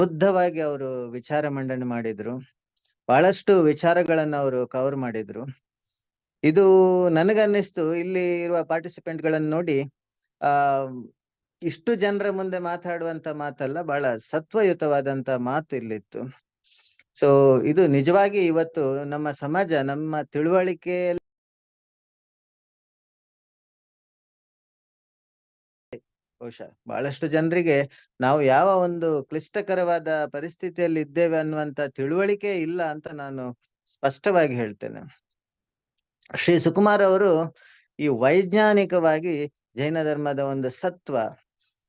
ಬುದ್ಧವಾಗಿ ಅವರು ವಿಚಾರ ಮಂಡನೆ ಮಾಡಿದ್ರು. ಬಹಳಷ್ಟು ವಿಚಾರಗಳನ್ನ ಅವರು ಕವರ್ ಮಾಡಿದ್ರು. ಇದು ನನಗನ್ನಿಸ್ತು, ಇಲ್ಲಿ ಇರುವ ಪಾರ್ಟಿಸಿಪೆಂಟ್ ಗಳನ್ನ ನೋಡಿ, ಆ, ಇಷ್ಟು ಜನರ ಮುಂದೆ ಮಾತಾಡುವಂತ ಮಾತಲ್ಲ, ಬಹಳ ಸತ್ವಯುತವಾದಂತ ಮಾತು ಇಲ್ಲಿತ್ತು. ಸೊ ಇದು ನಿಜವಾಗಿ ಇವತ್ತು ನಮ್ಮ ಸಮಾಜ, ನಮ್ಮ ತಿಳುವಳಿಕೆ ಬಹುಶಃ. ಬಹಳಷ್ಟು ಜನರಿಗೆ ನಾವು ಯಾವ ಒಂದು ಕ್ಲಿಷ್ಟಕರವಾದ ಪರಿಸ್ಥಿತಿಯಲ್ಲಿ ಇದ್ದೇವೆ ಅನ್ನುವಂತ ತಿಳುವಳಿಕೆ ಇಲ್ಲ ಅಂತ ನಾನು ಸ್ಪಷ್ಟವಾಗಿ ಹೇಳ್ತೇನೆ. ಶ್ರೀ ಸುಕುಮಾರ್ ಅವರು ಈ ವೈಜ್ಞಾನಿಕವಾಗಿ ಜೈನ ಧರ್ಮದ ಒಂದು ಸತ್ವ,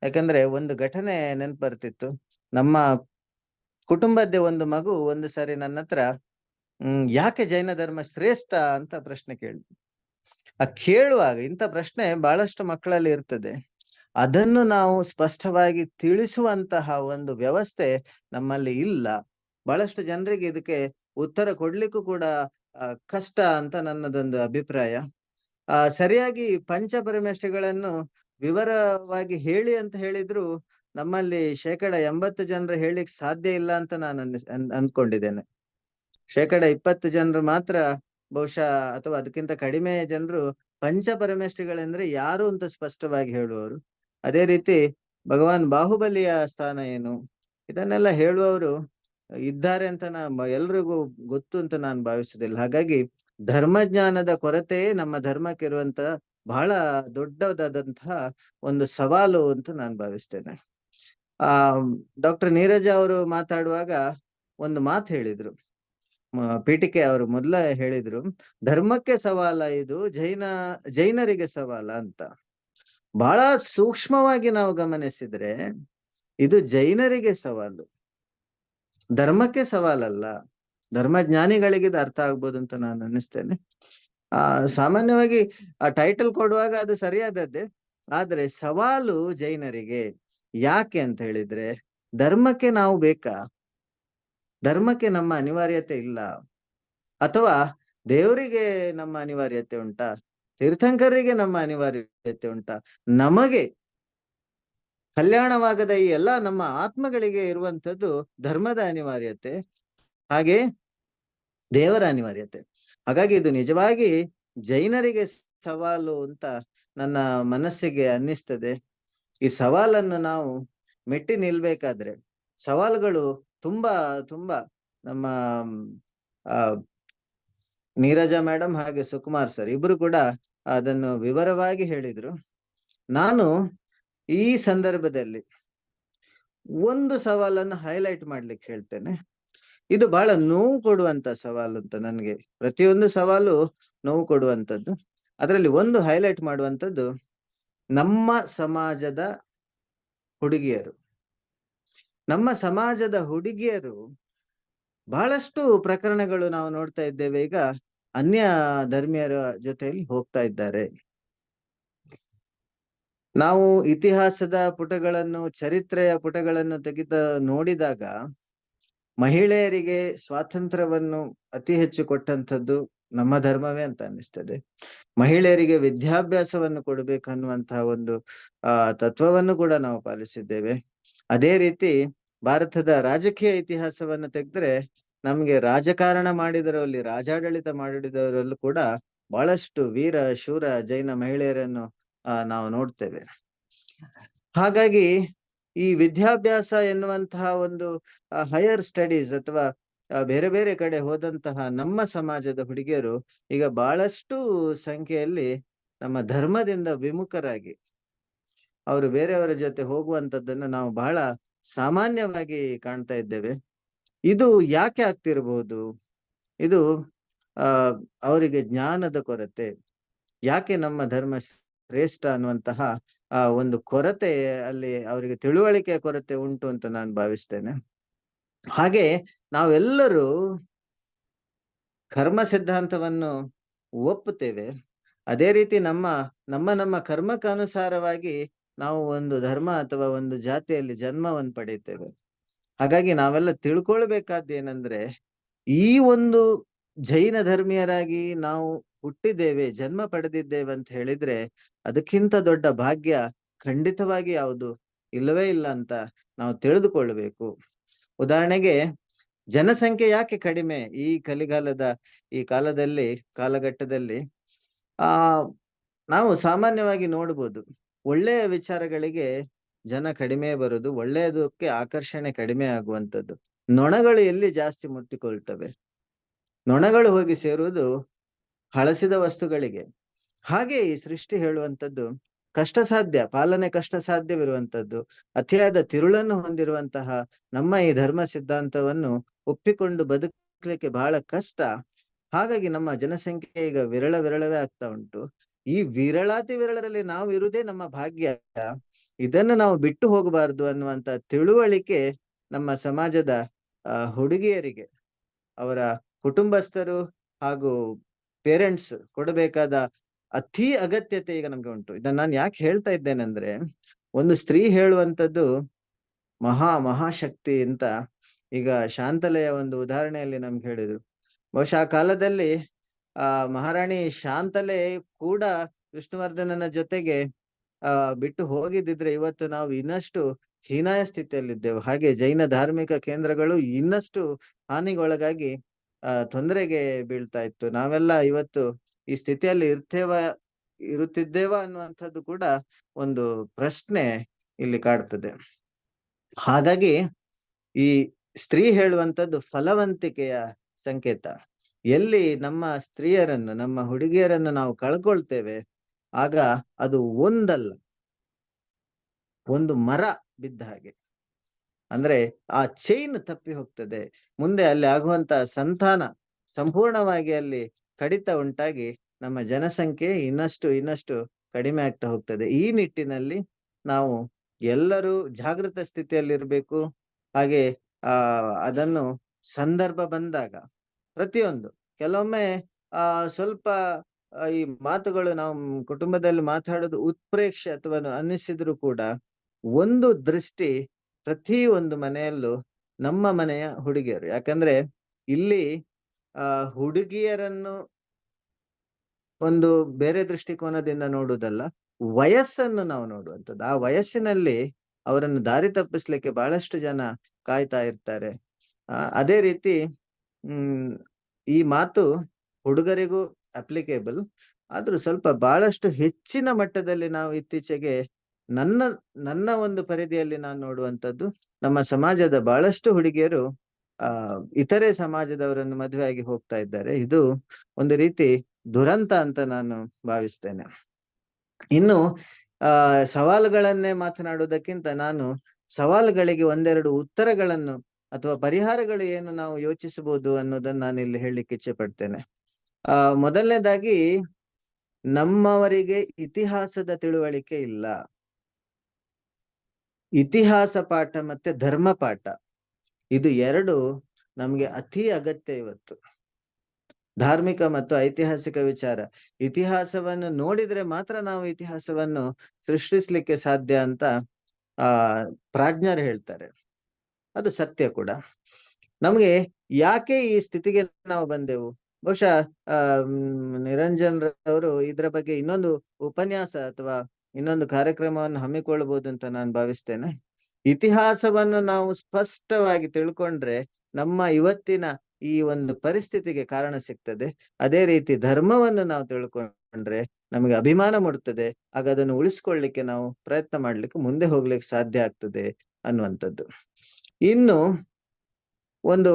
ಯಾಕಂದ್ರೆ ಒಂದು ಘಟನೆ ನೆನ್ಪು ನಮ್ಮ ಕುಟುಂಬದ್ದೇ ಒಂದು ಮಗು ಒಂದು ಸಾರಿ ನನ್ನ ಹತ್ರ ಯಾಕೆ ಜೈನ ಧರ್ಮ ಶ್ರೇಷ್ಠ? ಅಂತ ಪ್ರಶ್ನೆ ಕೇಳಿದ್ರು ಆ ಕೇಳುವಾಗ ಇಂಥ ಪ್ರಶ್ನೆ ಬಹಳಷ್ಟು ಮಕ್ಕಳಲ್ಲಿ ಇರ್ತದೆ. ಅದನ್ನು ನಾವು ಸ್ಪಷ್ಟವಾಗಿ ತಿಳಿಸುವಂತಹ ಒಂದು ವ್ಯವಸ್ಥೆ ನಮ್ಮಲ್ಲಿ ಇಲ್ಲ. ಬಹಳಷ್ಟು ಜನರಿಗೆ ಇದಕ್ಕೆ ಉತ್ತರ ಕೊಡ್ಲಿಕ್ಕೂ ಕೂಡ ಕಷ್ಟ ಅಂತ ನನ್ನದೊಂದು ಅಭಿಪ್ರಾಯ. ಆ, ಸರಿಯಾಗಿ ಪಂಚಪರಮೇಷ್ಠಿಗಳನ್ನು ವಿವರವಾಗಿ ಹೇಳಿ ಅಂತ ಹೇಳಿದ್ರು ನಮ್ಮಲ್ಲಿ ಶೇಕಡ ಎಂಬತ್ತು ಜನರು ಹೇಳಿಕ್ ಸಾಧ್ಯ ಇಲ್ಲ ಅಂತ ನಾನು ಅಂದ್ಕೊಂಡಿದ್ದೇನೆ. ಶೇಕಡ ಇಪ್ಪತ್ತು ಜನರು ಮಾತ್ರ ಬಹುಶಃ ಅಥವಾ ಅದಕ್ಕಿಂತ ಕಡಿಮೆ ಜನರು ಪಂಚಪರಮೇಷ್ಠಿಗಳೆಂದ್ರೆ ಯಾರು ಅಂತ ಸ್ಪಷ್ಟವಾಗಿ ಹೇಳುವವರು. ಅದೇ ರೀತಿ ಭಗವಾನ್ ಬಾಹುಬಲಿಯ ಸ್ಥಾನ ಏನು? ಇದನ್ನೆಲ್ಲ ಹೇಳುವವರು ಇದ್ದಾರೆ ಅಂತ ನಾ ಎಲ್ರಿಗೂ ಗೊತ್ತು ಅಂತ ನಾನು ಭಾವಿಸುದಿಲ್ಲ ಹಾಗಾಗಿ ಧರ್ಮ ಜ್ಞಾನದ ಕೊರತೆಯೇ ನಮ್ಮ ಧರ್ಮಕ್ಕಿರುವಂತ ಬಹಳ ದೊಡ್ಡದಾದಂತಹ ಒಂದು ಸವಾಲು ಅಂತ ನಾನು ಭಾವಿಸ್ತೇನೆ. ಆ, ಡಾಕ್ಟರ್ ನೀರಜ ಅವರು ಮಾತಾಡುವಾಗ ಒಂದು ಮಾತು ಹೇಳಿದ್ರು. ಪೀಠಿಕೆ ಅವರು ಮೊದಲ ಹೇಳಿದ್ರು, ಧರ್ಮಕ್ಕೆ ಸವಾಲ ಇದು, ಜೈನ, ಜೈನರಿಗೆ ಸವಾಲ ಅಂತ. ಬಹಳ ಸೂಕ್ಷ್ಮವಾಗಿ ನಾವು ಗಮನಿಸಿದ್ರೆ ಇದು ಜೈನರಿಗೆ ಸವಾಲು. ಧರ್ಮಕ್ಕೆ ಸವಾಲಲ್ಲ. ಧರ್ಮಜ್ಞಾನಿಗಳಿಗೆ ಇದು ಅರ್ಥ ಆಗ್ಬೋದು ಅಂತ ನಾನು ಅನ್ನಿಸ್ತೇನೆ. ಆ, ಸಾಮಾನ್ಯವಾಗಿ ಆ ಟೈಟಲ್ ಕೊಡುವಾಗ ಅದು ಸರಿಯಾದದ್ದೇ. ಆದ್ರೆ ಸವಾಲು ಜೈನರಿಗೆ. ಯಾಕೆ ಅಂತ ಹೇಳಿದ್ರೆ ಧರ್ಮಕ್ಕೆ ನಾವು ಬೇಕಾ? ಧರ್ಮಕ್ಕೆ ನಮ್ಮ ಅನಿವಾರ್ಯತೆ ಇಲ್ಲ. ಅಥವಾ ದೇವರಿಗೆ ನಮ್ಮ ಅನಿವಾರ್ಯತೆ ಉಂಟಾ? ತೀರ್ಥಂಕರಿಗೆ ನಮ್ಮ ಅನಿವಾರ್ಯತೆ ಉಂಟ. ನಮಗೆ ಕಲ್ಯಾಣವಾಗದ ಈ ಎಲ್ಲ ನಮ್ಮ ಆತ್ಮಗಳಿಗೆ ಇರುವಂತದ್ದು ಧರ್ಮದ ಅನಿವಾರ್ಯತೆ, ಹಾಗೆ ದೇವರ ಅನಿವಾರ್ಯತೆ. ಹಾಗಾಗಿ ಇದು ನಿಜವಾಗಿ ಜೈನರಿಗೆ ಸವಾಲು ಅಂತ ನನ್ನ ಮನಸ್ಸಿಗೆ ಅನ್ನಿಸ್ತದೆ. ಈ ಸವಾಲನ್ನು ನಾವು ಮೆಟ್ಟಿ ನಿಲ್ಬೇಕಾದ್ರೆ ಸವಾಲುಗಳು ತುಂಬಾ ತುಂಬಾ ನಮ್ಮ, ಆ, ನೀರಜ ಮೇಡಮ್ ಹಾಗೆ ಸುಕುಮಾರ್ ಸರ್ ಇಬ್ರು ಕೂಡ ಅದನ್ನು ವಿವರವಾಗಿ ಹೇಳಿದ್ರು. ನಾನು ಈ ಸಂದರ್ಭದಲ್ಲಿ ಒಂದು ಸವಾಲನ್ನು ಹೈಲೈಟ್ ಮಾಡ್ಲಿಕ್ಕೆ ಹೇಳ್ತೇನೆ. ಇದು ಬಹಳ ನೋವು ಕೊಡುವಂತ ಸವಾಲು ಅಂತ ನನ್ಗೆ. ಪ್ರತಿಯೊಂದು ಸವಾಲು ನೋವು ಕೊಡುವಂತದ್ದು. ಅದರಲ್ಲಿ ಒಂದು ಹೈಲೈಟ್ ಮಾಡುವಂತದ್ದು ನಮ್ಮ ಸಮಾಜದ ಹುಡುಗಿಯರು. ನಮ್ಮ ಸಮಾಜದ ಹುಡುಗಿಯರು ಬಹಳಷ್ಟು ಪ್ರಕರಣಗಳು ನಾವು ನೋಡ್ತಾ ಇದ್ದೇವೆ. ಈಗ ಅನ್ಯ ಧರ್ಮೀಯರ ಜೊತೆಯಲ್ಲಿ ಹೋಗ್ತಾ ಇದ್ದಾರೆ. ನಾವು ಇತಿಹಾಸದ ಪುಟಗಳನ್ನು, ಚರಿತ್ರೆಯ ಪುಟಗಳನ್ನು ತೆಗೆದ ನೋಡಿದಾಗ ಮಹಿಳೆಯರಿಗೆ ಸ್ವಾತಂತ್ರ್ಯವನ್ನು ಅತಿ ಹೆಚ್ಚು ಕೊಟ್ಟಂಥದ್ದು ನಮ್ಮ ಧರ್ಮವೇ ಅಂತ ಅನ್ನಿಸ್ತದೆ. ಮಹಿಳೆಯರಿಗೆ ವಿದ್ಯಾಭ್ಯಾಸವನ್ನು ಕೊಡಬೇಕನ್ನುವಂತಹ ಒಂದು, ಆ, ತತ್ವವನ್ನು ಕೂಡ ನಾವು ಪಾಲಿಸಿದ್ದೇವೆ. ಅದೇ ರೀತಿ ಭಾರತದ ರಾಜಕೀಯ ಇತಿಹಾಸವನ್ನು ತೆಗೆದ್ರೆ ನಮ್ಗೆ ರಾಜಕಾರಣ ಮಾಡಿದರಲ್ಲಿ, ರಾಜಾಡಳಿತ ಮಾಡಿದವರಲ್ಲೂ ಕೂಡ ಬಹಳಷ್ಟು ವೀರ, ಶೂರ, ಜೈನ ಮಹಿಳೆಯರನ್ನು ನಾವು ನೋಡ್ತೇವೆ. ಹಾಗಾಗಿ ಈ ವಿದ್ಯಾಭ್ಯಾಸ ಎನ್ನುವಂತಹ ಒಂದು ಹೈಯರ್ ಸ್ಟಡೀಸ್ ಅಥವಾ ಬೇರೆ ಬೇರೆ ಕಡೆ ಹೋದಂತಹ ನಮ್ಮ ಸಮಾಜದ ಹುಡುಗಿಯರು ಈಗ ಬಹಳಷ್ಟು ಸಂಖ್ಯೆಯಲ್ಲಿ ನಮ್ಮ ಧರ್ಮದಿಂದ ವಿಮುಖರಾಗಿ, ಅವರು ಬೇರೆಯವರ ಜೊತೆ ಹೋಗುವಂತದ್ದನ್ನು ನಾವು ಬಹಳ ಸಾಮಾನ್ಯವಾಗಿ ಕಾಣ್ತಾ ಇದ್ದೇವೆ. ಇದು ಯಾಕೆ ಆಗ್ತಿರ್ಬಹುದು ಇದು, ಆ, ಅವರಿಗೆ ಜ್ಞಾನದ ಕೊರತೆ. ಯಾಕೆ ನಮ್ಮ ಧರ್ಮ ಶ್ರೇಷ್ಠ ಅನ್ನುವಂತಹ, ಆ, ಒಂದು ಕೊರತೆ ಅಲ್ಲಿ ಅವರಿಗೆ ತಿಳುವಳಿಕೆಯ ಕೊರತೆ ಉಂಟು ಅಂತ ನಾನು ಭಾವಿಸ್ತೇನೆ. ಹಾಗೆ ನಾವೆಲ್ಲರೂ ಕರ್ಮ ಸಿದ್ಧಾಂತವನ್ನು ಒಪ್ಪುತ್ತೇವೆ. ಅದೇ ರೀತಿ ನಮ್ಮ ನಮ್ಮ ನಮ್ಮ ಕರ್ಮಕ್ಕನುಸಾರವಾಗಿ ನಾವು ಒಂದು ಧರ್ಮ ಅಥವಾ ಒಂದು ಜಾತಿಯಲ್ಲಿ ಜನ್ಮವನ್ನು ಪಡೆಯುತ್ತೇವೆ. ಹಾಗಾಗಿ ನಾವೆಲ್ಲ ತಿಳ್ಕೊಳ್ಬೇಕಾದ್ದು ಏನಂದ್ರೆ ಈ ಒಂದು ಜೈನ ಧರ್ಮೀಯರಾಗಿ ನಾವು ಹುಟ್ಟಿದ್ದೇವೆ, ಜನ್ಮ ಪಡೆದಿದ್ದೇವೆ ಅಂತ ಹೇಳಿದ್ರೆ, ಅದಕ್ಕಿಂತ ದೊಡ್ಡ ಭಾಗ್ಯ ಖಂಡಿತವಾಗಿ ಯಾವುದು? ಇಲ್ಲವೇ ಇಲ್ಲ ಅಂತ ನಾವು ತಿಳಿದುಕೊಳ್ಬೇಕು. ಉದಾಹರಣೆಗೆ, ಜನಸಂಖ್ಯೆ ಯಾಕೆ ಕಡಿಮೆ? ಈ ಕಲಿಗಾಲದ, ಈ ಕಾಲದಲ್ಲಿ, ಕಾಲಘಟ್ಟದಲ್ಲಿ, ಆ, ನಾವು ಸಾಮಾನ್ಯವಾಗಿ ನೋಡ್ಬೋದು, ಒಳ್ಳೆಯ ವಿಚಾರಗಳಿಗೆ ಜನ ಕಡಿಮೆ ಬರುದು ಒಳ್ಳೆಯದಕ್ಕೆ ಆಕರ್ಷಣೆ ಕಡಿಮೆ ಆಗುವಂತದ್ದು ನೊಣಗಳು ಎಲ್ಲಿ ಜಾಸ್ತಿ ಮುಟ್ಟಿಕೊಳ್ತವೆ? ನೊಣಗಳು ಹೋಗಿ ಸೇರುವುದು ಹಳಸಿದ ವಸ್ತುಗಳಿಗೆ. ಹಾಗೆ ಈ ಸೃಷ್ಟಿ ಹೇಳುವಂತದ್ದು ಕಷ್ಟ ಸಾಧ್ಯ ಪಾಲನೆ ಕಷ್ಟ ಸಾಧ್ಯವಿರುವಂತದ್ದು ಅತಿಯಾದ ತಿರುಳನ್ನು ಹೊಂದಿರುವಂತಹ ನಮ್ಮ ಈ ಧರ್ಮ ಸಿದ್ಧಾಂತವನ್ನು ಒಪ್ಪಿಕೊಂಡು ಬದುಕಲಿಕ್ಕೆ ಬಹಳ ಕಷ್ಟ. ಹಾಗಾಗಿ ನಮ್ಮ ಜನಸಂಖ್ಯೆ ಈಗ ವಿರಳ ವಿರಳವೇ ಆಗ್ತಾ ಉಂಟು. ಈ ವಿರಳಾತಿ ವಿರಳರಲ್ಲಿ ನಾವು ಇರುವುದೇ ನಮ್ಮ ಭಾಗ್ಯ. ಇದನ್ನು ನಾವು ಬಿಟ್ಟು ಹೋಗಬಾರದು ಅನ್ನುವಂತ ತಿಳುವಳಿಕೆ ನಮ್ಮ ಸಮಾಜದ ಹುಡುಗಿಯರಿಗೆ, ಅವರ ಕುಟುಂಬಸ್ಥರು ಹಾಗೂ ಪೇರೆಂಟ್ಸ್ ಕೊಡಬೇಕಾದ ಅತಿ ಅಗತ್ಯತೆ ಈಗ ನಮ್ಗೆ ಉಂಟು. ಇದನ್ನ ನಾನು ಯಾಕೆ ಹೇಳ್ತಾ ಇದ್ದೇನೆಂದ್ರೆ, ಒಂದು ಸ್ತ್ರೀ ಹೇಳುವಂತದ್ದು ಮಹಾ ಮಹಾಶಕ್ತಿ ಅಂತ ಈಗ ಶಾಂತಲೆಯ ಒಂದು ಉದಾಹರಣೆಯಲ್ಲಿ ನಮ್ಗೆ ಹೇಳಿದ್ರು. ಬಹುಶಃ ಆ ಕಾಲದಲ್ಲಿ, ಆ, ಮಹಾರಾಣಿ ಶಾಂತಲೆ ಕೂಡ ವಿಷ್ಣುವರ್ಧನನ ಜೊತೆಗೆ ಆ, ಬಿಟ್ಟು ಹೋಗಿದ್ದಿದ್ರೆ ಇವತ್ತು ನಾವು ಇನ್ನಷ್ಟು ಹೀನಾಯ ಸ್ಥಿತಿಯಲ್ಲಿದ್ದೆವು. ಹಾಗೆ ಜೈನ ಧಾರ್ಮಿಕ ಕೇಂದ್ರಗಳು ಇನ್ನಷ್ಟು ಹಾನಿಗೊಳಗಾಗಿ, ಆ, ತೊಂದರೆಗೆ ಬೀಳ್ತಾ ಇತ್ತು. ನಾವೆಲ್ಲ ಇವತ್ತು ಈ ಸ್ಥಿತಿಯಲ್ಲಿ ಇರ್ತೇವ, ಇರುತ್ತಿದ್ದೇವ ಅನ್ನುವಂಥದ್ದು ಕೂಡ ಒಂದು ಪ್ರಶ್ನೆ ಇಲ್ಲಿ ಕಾಡ್ತದೆ. ಹಾಗಾಗಿ ಈ ಸ್ತ್ರೀ ಹೇಳುವಂತದ್ದು ಫಲವಂತಿಕೆಯ ಸಂಕೇತ. ಎಲ್ಲಿ ನಮ್ಮ ಸ್ತ್ರೀಯರನ್ನು, ನಮ್ಮ ಹುಡುಗಿಯರನ್ನು ನಾವು ಕಳ್ಕೊಳ್ತೇವೆ ಆಗ ಅದು ಒಂದಲ್ಲ. ಒಂದು ಮರ ಬಿದ್ದ ಹಾಗೆ. ಅಂದ್ರೆ ಆ ಚೈನ್ ತಪ್ಪಿ ಹೋಗ್ತದೆ. ಮುಂದೆ ಅಲ್ಲಿ ಆಗುವಂತ ಸಂತಾನ ಸಂಪೂರ್ಣವಾಗಿ ಅಲ್ಲಿ ಕಡಿತ ಉಂಟಾಗಿ ನಮ್ಮ ಜನಸಂಖ್ಯೆ ಇನ್ನಷ್ಟು ಇನ್ನಷ್ಟು ಕಡಿಮೆ ಆಗ್ತಾ ಹೋಗ್ತದೆ. ಈ ನಿಟ್ಟಿನಲ್ಲಿ ನಾವು ಎಲ್ಲರೂ ಜಾಗೃತ ಸ್ಥಿತಿಯಲ್ಲಿರ್ಬೇಕು. ಹಾಗೆ, ಆ, ಅದನ್ನು ಸಂದರ್ಭ ಬಂದಾಗ ಪ್ರತಿಯೊಂದು. ಕೆಲವೊಮ್ಮೆ, ಆ, ಸ್ವಲ್ಪ ಈ ಮಾತುಗಳು ನಾವು ಕುಟುಂಬದಲ್ಲಿ ಮಾತಾಡೋದು ಉತ್ಪ್ರೇಕ್ಷೆ ಅಥವಾ ಅನ್ನಿಸಿದ್ರು ಕೂಡ ಒಂದು ದೃಷ್ಟಿ ಪ್ರತಿ ಒಂದು ಮನೆಯಲ್ಲೂ ನಮ್ಮ ಮನೆಯ ಹುಡುಗಿಯರು. ಯಾಕಂದ್ರೆ ಇಲ್ಲಿ, ಆ, ಹುಡುಗಿಯರನ್ನು ಒಂದು ಬೇರೆ ದೃಷ್ಟಿಕೋನದಿಂದ ನೋಡುವುದಲ್ಲ, ವಯಸ್ಸನ್ನು ನಾವು ನೋಡುವಂಥದ್ದು. ಆ ವಯಸ್ಸಿನಲ್ಲಿ ಅವರನ್ನು ದಾರಿ ತಪ್ಪಿಸ್ಲಿಕ್ಕೆ ಬಹಳಷ್ಟು ಜನ ಕಾಯ್ತಾ ಇರ್ತಾರೆ. ಅದೇ ರೀತಿ ಈ ಮಾತು ಹುಡುಗರಿಗೂ ಅಪ್ಲಿಕೇಬಲ್ ಆದ್ರೂ ಸ್ವಲ್ಪ ಬಹಳಷ್ಟು ಹೆಚ್ಚಿನ ಮಟ್ಟದಲ್ಲಿ ನಾವು ಇತ್ತೀಚೆಗೆ ನನ್ನ ನನ್ನ ಒಂದು ಪರಿಧಿಯಲ್ಲಿ ನಾನು ನೋಡುವಂತದ್ದು ನಮ್ಮ ಸಮಾಜದ ಬಹಳಷ್ಟು ಹುಡುಗಿಯರು, ಆ, ಇತರೆ ಸಮಾಜದವರನ್ನು ಮದುವೆಯಾಗಿ ಹೋಗ್ತಾ ಇದ್ದಾರೆ. ಇದು ಒಂದು ರೀತಿ ದುರಂತ ಅಂತ ನಾನು ಭಾವಿಸ್ತೇನೆ. ಇನ್ನು, ಆ, ಸವಾಲುಗಳನ್ನೇ ಮಾತನಾಡುವುದಕ್ಕಿಂತ ನಾನು ಸವಾಲುಗಳಿಗೆ ಒಂದೆರಡು ಉತ್ತರಗಳನ್ನು ಅಥವಾ ಪರಿಹಾರಗಳು ಏನು ನಾವು ಯೋಚಿಸಬಹುದು ಅನ್ನೋದನ್ನ ನಾನು ಇಲ್ಲಿ ಹೇಳಲಿಕ್ಕೆ ಇಚ್ಛೆ ಪಡ್ತೇನೆ ಆ, ಮೊದಲನೇದಾಗಿ ನಮ್ಮವರಿಗೆ ಇತಿಹಾಸದ ತಿಳುವಳಿಕೆ ಇಲ್ಲ. ಇತಿಹಾಸ ಪಾಠ ಮತ್ತೆ ಧರ್ಮ ಪಾಠ, ಇದು ಎರಡು ನಮ್ಗೆ ಅತಿ ಅಗತ್ಯ ಇವತ್ತು. ಧಾರ್ಮಿಕ ಮತ್ತು ಐತಿಹಾಸಿಕ ವಿಚಾರ, ಇತಿಹಾಸವನ್ನು ನೋಡಿದ್ರೆ ಮಾತ್ರ ನಾವು ಇತಿಹಾಸವನ್ನು ಸೃಷ್ಟಿಸ್ಲಿಕ್ಕೆ ಸಾಧ್ಯ ಅಂತ, ಆ, ಪ್ರಾಜ್ಞರು ಹೇಳ್ತಾರೆ. ಅದು ಸತ್ಯ ಕೂಡ. ನಮ್ಗೆ ಯಾಕೆ ಈ ಸ್ಥಿತಿಗೆ ನಾವು ಬಂದೆವು? ಬಹುಶಃ ಆ ನಿರಂಜನ್ ಅವರು ಇದ್ರ ಬಗ್ಗೆ ಇನ್ನೊಂದು ಉಪನ್ಯಾಸ ಅಥವಾ ಇನ್ನೊಂದು ಕಾರ್ಯಕ್ರಮವನ್ನು ಹಮ್ಮಿಕೊಳ್ಬಹುದು ಅಂತ ನಾನು ಭಾವಿಸ್ತೇನೆ. ಇತಿಹಾಸವನ್ನು ನಾವು ಸ್ಪಷ್ಟವಾಗಿ ತಿಳ್ಕೊಂಡ್ರೆ ನಮ್ಮ ಇವತ್ತಿನ ಈ ಒಂದು ಪರಿಸ್ಥಿತಿಗೆ ಕಾರಣ ಸಿಗ್ತದೆ. ಅದೇ ರೀತಿ ಧರ್ಮವನ್ನು ನಾವು ತಿಳ್ಕೊಂಡ್ರೆ ನಮಗೆ ಅಭಿಮಾನ ಮೂಡುತ್ತದೆ. ಆಗ ಅದನ್ನು ಉಳಿಸ್ಕೊಳ್ಳಿಕ್ಕೆ ನಾವು ಪ್ರಯತ್ನ ಮಾಡ್ಲಿಕ್ಕೆ ಮುಂದೆ ಹೋಗ್ಲಿಕ್ಕೆ ಸಾಧ್ಯ ಆಗ್ತದೆ ಅನ್ನುವಂಥದ್ದು. ಇನ್ನು ಒಂದು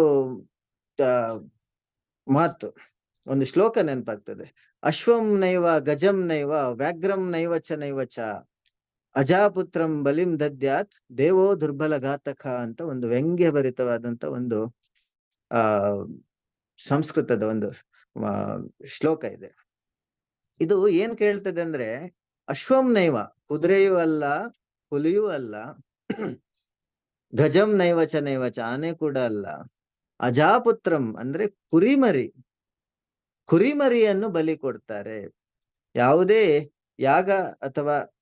ಮಾತು. ಒಂದು ಶ್ಲೋಕ ನೆನಪಾಗ್ತದೆ. ಅಶ್ವಂ ನೈವ ಗಜಂ ನೈವ ವ್ಯಾಘ್ರಂ ನೈವ ಚ ನೈವ ಚ ಅಜಾಪುತ್ರಂ ಬಲಿಂ ದದ್ಯಾತ್ ದೇವೋ ದುರ್ಬಲ ಘಾತಕ ಅಂತ ಒಂದು ವ್ಯಂಗ್ಯ ಭರಿತವಾದಂತ ಒಂದು, ಆ, ಸಂಸ್ಕೃತದ ಒಂದು ಶ್ಲೋಕ ಇದೆ. ಇದು ಏನ್ ಕೇಳ್ತದೆ ಅಂದ್ರೆ ಅಶ್ವಂ ನೈವ ಕುದುರೆಯೂ ಅಲ್ಲ, ಹುಲಿಯೂ ಅಲ್ಲ, ಗಜಂ ನೈವಚ ನೈವಚ ಆನೆ ಕೂಡ ಅಲ್ಲ. ಅಜಾಪುತ್ರಂ ಅಂದ್ರೆ ಕುರಿಮರಿ. ಕುರಿಮರಿಯನ್ನು ಬಲಿ ಕೊಡ್ತಾರೆ. ಯಾವುದೇ ಯಾಗ ಅಥವಾ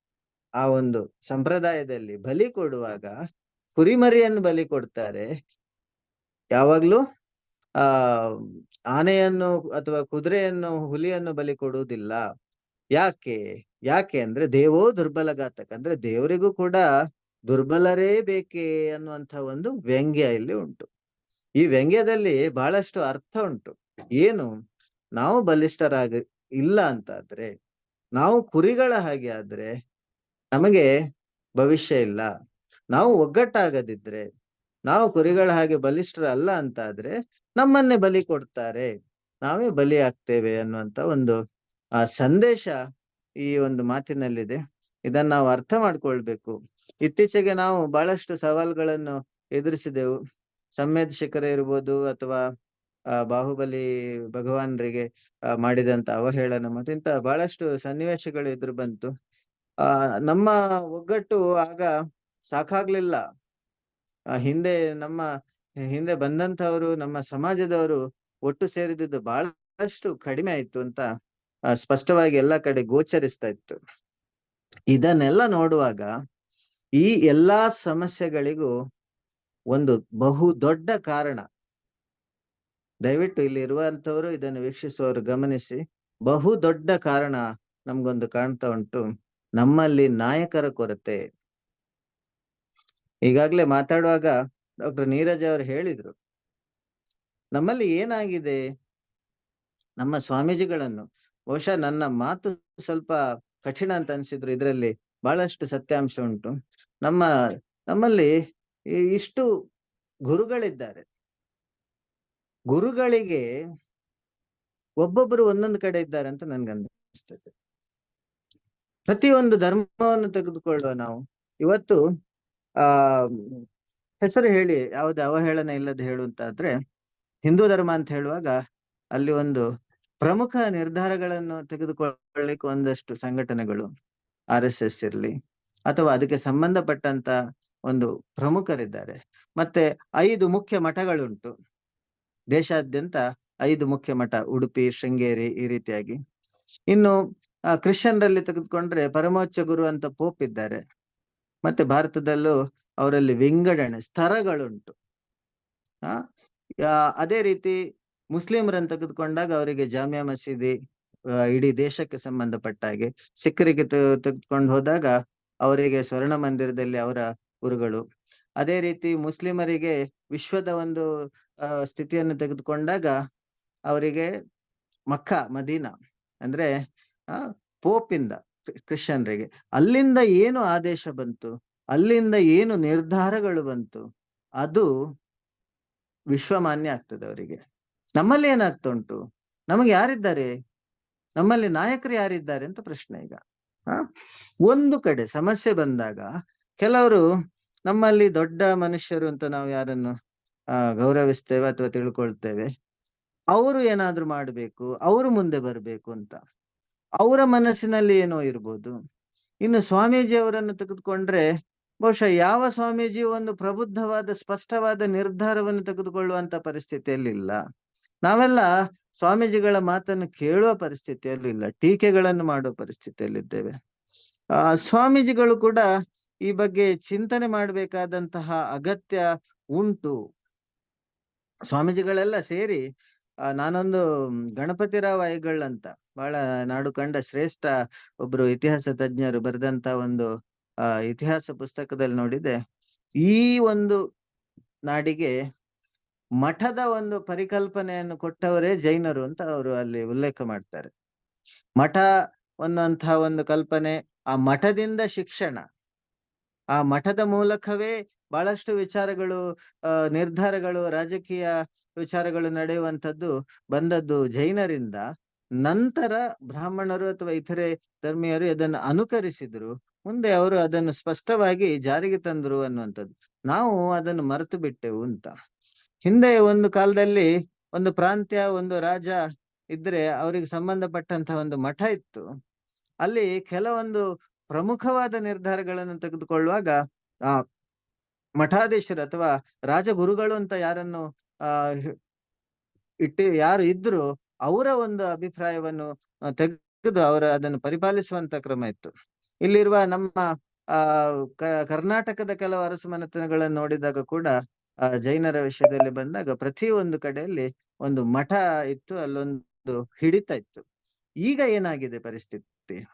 ಆ ಒಂದು ಸಂಪ್ರದಾಯದಲ್ಲಿ ಬಲಿ ಕೊಡುವಾಗ ಕುರಿಮರಿಯನ್ನು ಬಲಿ ಕೊಡ್ತಾರೆ. ಯಾವಾಗ್ಲೂ, ಆ, ಆನೆಯನ್ನು ಅಥವಾ ಕುದುರೆಯನ್ನು, ಹುಲಿಯನ್ನು ಬಲಿ ಕೊಡುವುದಿಲ್ಲ. ಯಾಕೆ? ಯಾಕೆ ಅಂದ್ರೆ ದೇವೋ ದುರ್ಬಲ ಘಾತಕ ಅಂದ್ರೆ ದೇವರಿಗೂ ಕೂಡ ದುರ್ಬಲರೇ ಬೇಕೇ ಅನ್ನುವಂತ ಒಂದು ವ್ಯಂಗ್ಯ ಇಲ್ಲಿ ಉಂಟು. ಈ ವ್ಯಂಗ್ಯದಲ್ಲಿ ಬಹಳಷ್ಟು ಅರ್ಥ ಉಂಟು. ಏನು? ನಾವು ಬಲಿಷ್ಠರಾಗ ಇಲ್ಲ ಅಂತಾದ್ರೆ, ನಾವು ಕುರಿಗಳ ಹಾಗೆ ಆದ್ರೆ ನಮಗೆ ಭವಿಷ್ಯ ಇಲ್ಲ. ನಾವು ಒಗ್ಗಟ್ಟಾಗದಿದ್ರೆ, ನಾವು ಕುರಿಗಳ ಹಾಗೆ ಬಲಿಷ್ಠರ ಅಲ್ಲ ಅಂತಾದ್ರೆ ನಮ್ಮನ್ನೇ ಬಲಿ ಕೊಡ್ತಾರೆ. ನಾವೇ ಬಲಿ ಆಗ್ತೇವೆ ಅನ್ನುವಂತ ಒಂದು, ಆ ಸಂದೇಶ ಈ ಒಂದು ಮಾತಿನಲ್ಲಿದೆ. ಇದನ್ನ ನಾವು ಅರ್ಥ ಮಾಡ್ಕೊಳ್ಬೇಕು. ಇತ್ತೀಚೆಗೆ ನಾವು ಬಹಳಷ್ಟು ಸವಾಲುಗಳನ್ನು ಎದುರಿಸಿದೆವು. ಸಂಮೇದ್ ಶಿಖರ ಇರ್ಬೋದು ಅಥವಾ, ಆ, ಬಾಹುಬಲಿ ಭಗವಾನ್ರಿಗೆ ಮಾಡಿದಂತ ಅವಹೇಳನ ಮತ್ತು ಇಂತ ಬಹಳಷ್ಟು ಸನ್ನಿವೇಶಗಳು ಎದುರು ಬಂತು. ಆ, ನಮ್ಮ ಒಗ್ಗಟ್ಟು ಆಗ ಸಾಕಾಗ್ಲಿಲ್ಲ. ಹಿಂದೆ ನಮ್ಮ, ಹಿಂದೆ ಬಂದಂತವರು ನಮ್ಮ ಸಮಾಜದವರು ಒಟ್ಟು ಸೇರಿದ್ದು ಬಹಳಷ್ಟು ಕಡಿಮೆ ಆಯ್ತು ಅಂತ ಸ್ಪಷ್ಟವಾಗಿ ಎಲ್ಲ ಕಡೆ ಗೋಚರಿಸ್ತಾ ಇತ್ತು. ಇದನ್ನೆಲ್ಲ ನೋಡುವಾಗ ಈ ಎಲ್ಲಾ ಸಮಸ್ಯೆಗಳಿಗೂ ಒಂದು ಬಹು ದೊಡ್ಡ ಕಾರಣ. ದಯವಿಟ್ಟು ಇಲ್ಲಿ ಇರುವಂತವರು ಇದನ್ನು ವೀಕ್ಷಿಸುವವರು ಗಮನಿಸಿ. ಬಹು ದೊಡ್ಡ ಕಾರಣ ನಮ್ಗೊಂದು ಕಾಣ್ತಾ ಉಂಟು. ನಮ್ಮಲ್ಲಿ ನಾಯಕರ ಕೊರತೆ. ಈಗಾಗ್ಲೇ ಮಾತಾಡುವಾಗ ಡಾಕ್ಟರ್ ನೀರಜ್ ಅವರು ಹೇಳಿದ್ರು. ನಮ್ಮಲ್ಲಿ ಏನಾಗಿದೆ? ನಮ್ಮ ಸ್ವಾಮೀಜಿಗಳನ್ನು, ಬಹುಶಃ ನನ್ನ ಮಾತು ಸ್ವಲ್ಪ ಕಠಿಣ ಅಂತ ಅನ್ಸಿದ್ರು. ಇದರಲ್ಲಿ ಬಹಳಷ್ಟು ಸತ್ಯಾಂಶ ಉಂಟು. ನಮ್ಮ ನಮ್ಮಲ್ಲಿ ಇಷ್ಟು ಗುರುಗಳಿದ್ದಾರೆ. ಗುರುಗಳಿಗೆ ಒಬ್ಬೊಬ್ಬರು ಒಂದೊಂದು ಕಡೆ ಇದ್ದಾರೆ ಅಂತ ನನ್ಗನ್ನಿಸ್ತದೆ ಪ್ರತಿಯೊಂದು ಧರ್ಮವನ್ನು ತೆಗೆದುಕೊಳ್ಳುವ ನಾವು. ಇವತ್ತು, ಆ, ಹೆಸರು ಹೇಳಿ, ಯಾವ್ದು ಅವಹೇಳನ ಇಲ್ಲದೆ ಹೇಳುವಂತಾದ್ರೆ ಹಿಂದೂ ಧರ್ಮ ಅಂತ ಹೇಳುವಾಗ ಅಲ್ಲಿ ಒಂದು ಪ್ರಮುಖ ನಿರ್ಧಾರಗಳನ್ನು ತೆಗೆದುಕೊಳ್ಳಿಕ್ಕೆ ಒಂದಷ್ಟು ಸಂಘಟನೆಗಳು, ಆರ್ ಎಸ್ ಇರ್ಲಿ, ಅಥವಾ ಅದಕ್ಕೆ ಸಂಬಂಧಪಟ್ಟಂತ ಒಂದು ಪ್ರಮುಖರಿದ್ದಾರೆ. ಮತ್ತೆ ಐದು ಮುಖ್ಯ ಮಠಗಳುಂಟು. ದೇಶಾದ್ಯಂತ ಐದು ಮುಖ್ಯ ಮಠ, ಉಡುಪಿ, ಶೃಂಗೇರಿ ಈ ರೀತಿಯಾಗಿ. ಇನ್ನು ಕ್ರಿಶ್ಚಿಯನ್ರಲ್ಲಿ ತೆಗೆದುಕೊಂಡ್ರೆ ಪರಮೋಚ್ಚ ಗುರು ಅಂತ ಪೋಪ್ ಇದ್ದಾರೆ. ಮತ್ತೆ ಭಾರತದಲ್ಲೂ ಅವರಲ್ಲಿ ವಿಂಗಡಣೆ ಸ್ತರಗಳುಂಟು ಆ ಅದೇ ರೀತಿ ಮುಸ್ಲಿಮರನ್ನು ತೆಗೆದುಕೊಂಡಾಗ ಅವರಿಗೆ ಜಾಮಿಯಾ ಮಸೀದಿ ಇಡೀ ದೇಶಕ್ಕೆ ಸಂಬಂಧಪಟ್ಟ ಹಾಗೆ ಸಿಖ್ಖರಿಗೆ ತೆಗೆದುಕೊಂಡು ಹೋದಾಗ ಅವರಿಗೆ ಸ್ವರ್ಣ ಮಂದಿರದಲ್ಲಿ ಅವರ ಗುರುಗಳು. ಅದೇ ರೀತಿ ಮುಸ್ಲಿಮರಿಗೆ ವಿಶ್ವದ ಒಂದು ಸ್ಥಿತಿಯನ್ನು ತೆಗೆದುಕೊಂಡಾಗ ಅವರಿಗೆ ಮಕ್ಕ, ಮದೀನಾ ಅಂದ್ರೆ ಪೋಪ್ ಪೋಪಿಂದ ಕ್ರಿಶ್ಚಿಯನ್ರಿಗೆ. ಅಲ್ಲಿಂದ ಏನು ಆದೇಶ ಬಂತು? ಅಲ್ಲಿಂದ ಏನು ನಿರ್ಧಾರಗಳು ಬಂತು? ಅದು ವಿಶ್ವಮಾನ್ಯ ಆಗ್ತದೆ ಅವರಿಗೆ. ನಮ್ಮಲ್ಲಿ ಏನಾಗ್ತಾ ಉಂಟು? ನಮಗೆ ಯಾರಿದ್ದಾರೆ? ನಮ್ಮಲ್ಲಿ ನಾಯಕರು ಯಾರಿದ್ದಾರೆ ಅಂತ ಪ್ರಶ್ನೆ ಈಗ. ಒಂದು ಕಡೆ ಸಮಸ್ಯೆ ಬಂದಾಗ ಕೆಲವರು ನಮ್ಮಲ್ಲಿ ದೊಡ್ಡ ಮನುಷ್ಯರು ಅಂತ ನಾವು ಯಾರನ್ನು, ಆ, ಗೌರವಿಸ್ತೇವೆ ಅಥವಾ ತಿಳ್ಕೊಳ್ತೇವೆ? ಅವರು ಏನಾದ್ರೂ ಮಾಡ್ಬೇಕು, ಅವರು ಮುಂದೆ ಬರ್ಬೇಕು ಅಂತ. ಅವರ ಮನಸ್ಸಿನಲ್ಲಿ ಏನೋ ಇರ್ಬೋದು. ಇನ್ನು ಸ್ವಾಮೀಜಿ ಅವರನ್ನು ತೆಗೆದುಕೊಂಡ್ರೆ ಬಹುಶಃ ಯಾವ ಸ್ವಾಮೀಜಿ ಒಂದು ಪ್ರಬುದ್ಧವಾದ, ಸ್ಪಷ್ಟವಾದ ನಿರ್ಧಾರವನ್ನು ತೆಗೆದುಕೊಳ್ಳುವಂತ ಪರಿಸ್ಥಿತಿಯಲ್ಲಿ ಇಲ್ಲ ನಾವೆಲ್ಲ ಸ್ವಾಮೀಜಿಗಳ ಮಾತನ್ನು ಕೇಳುವ ಪರಿಸ್ಥಿತಿಯಲ್ಲಿ ಇಲ್ಲ ಟೀಕೆಗಳನ್ನು ಮಾಡುವ ಪರಿಸ್ಥಿತಿಯಲ್ಲಿದ್ದೇವೆ. ಆ, ಸ್ವಾಮೀಜಿಗಳು ಕೂಡ ಈ ಬಗ್ಗೆ ಚಿಂತನೆ ಮಾಡಬೇಕಾದಂತಹ ಅಗತ್ಯ ಉಂಟು. ಸ್ವಾಮೀಜಿಗಳೆಲ್ಲ ಸೇರಿ ನಾನೊಂದು ಗಣಪತಿ ರಾವ್ ಐಗಳ್ ಅಂತ, ಬಹಳ ನಾಡು ಕಂಡ ಶ್ರೇಷ್ಠ ಒಬ್ರು ಇತಿಹಾಸ ತಜ್ಞರು ಬರೆದಂತ ಒಂದು ಅಹ್ ಇತಿಹಾಸ ಪುಸ್ತಕದಲ್ಲಿ ನೋಡಿದೆ ಈ ಒಂದು ನಾಡಿಗೆ ಮಠದ ಒಂದು ಪರಿಕಲ್ಪನೆಯನ್ನು ಕೊಟ್ಟವರೇ ಜೈನರು ಅಂತ ಅವರು ಅಲ್ಲಿ ಉಲ್ಲೇಖ ಮಾಡ್ತಾರೆ. ಮಠ ಅನ್ನುವಂತಹ ಒಂದು ಕಲ್ಪನೆ, ಆ ಮಠದಿಂದ ಶಿಕ್ಷಣ ಆ ಮಠದ ಮೂಲಕವೇ ಬಹಳಷ್ಟು ವಿಚಾರಗಳು ನಿರ್ಧಾರಗಳು, ರಾಜಕೀಯ ವಿಚಾರಗಳು ನಡೆಯುವಂಥದ್ದು ಬಂದದ್ದು ಜೈನರಿಂದ. ನಂತರ ಬ್ರಾಹ್ಮಣರು ಅಥವಾ ಇತರೆ ಧರ್ಮೀಯರು ಇದನ್ನು ಅನುಕರಿಸಿದ್ರು. ಮುಂದೆ ಅವರು ಅದನ್ನು ಸ್ಪಷ್ಟವಾಗಿ ಜಾರಿಗೆ ತಂದ್ರು ಅನ್ನುವಂಥದ್ದು. ನಾವು ಅದನ್ನು ಮರೆತು ಬಿಟ್ಟೆವು ಅಂತ. ಹಿಂದೆ ಒಂದು ಕಾಲದಲ್ಲಿ ಒಂದು ಪ್ರಾಂತ್ಯ, ಒಂದು ರಾಜ ಇದ್ರೆ ಅವರಿಗೆ ಸಂಬಂಧಪಟ್ಟಂತಹ ಒಂದು ಮಠ ಇತ್ತು. ಅಲ್ಲಿ ಕೆಲವೊಂದು ಪ್ರಮುಖವಾದ ನಿರ್ಧಾರಗಳನ್ನು ತೆಗೆದುಕೊಳ್ಳುವಾಗ, ಆ, ಮಠಾಧೀಶರು ಅಥವಾ ರಾಜಗುರುಗಳು ಅಂತ ಯಾರನ್ನು, ಆ ಇಟ್ಟು ಯಾರು ಇದ್ರು ಅವರ ಒಂದು ಅಭಿಪ್ರಾಯವನ್ನು ತೆಗೆದು ಅವರ ಅದನ್ನು ಪರಿಪಾಲಿಸುವಂತ ಕ್ರಮ ಇತ್ತು. ಇಲ್ಲಿರುವ ನಮ್ಮ, ಆ ಕರ್ನಾಟಕದ ಕೆಲವು ಅರಸು ಮನೆತನಗಳನ್ನು ನೋಡಿದಾಗ ಕೂಡ, ಆ, ಜೈನರ ವಿಷಯದಲ್ಲಿ ಬಂದಾಗ ಪ್ರತಿ ಒಂದು ಕಡೆಯಲ್ಲಿ ಒಂದು ಮಠ ಇತ್ತು, ಅಲ್ಲೊಂದು ಹಿಡಿತ ಇತ್ತು. ಈಗ ಏನಾಗಿದೆ ಪರಿಸ್ಥಿತಿ?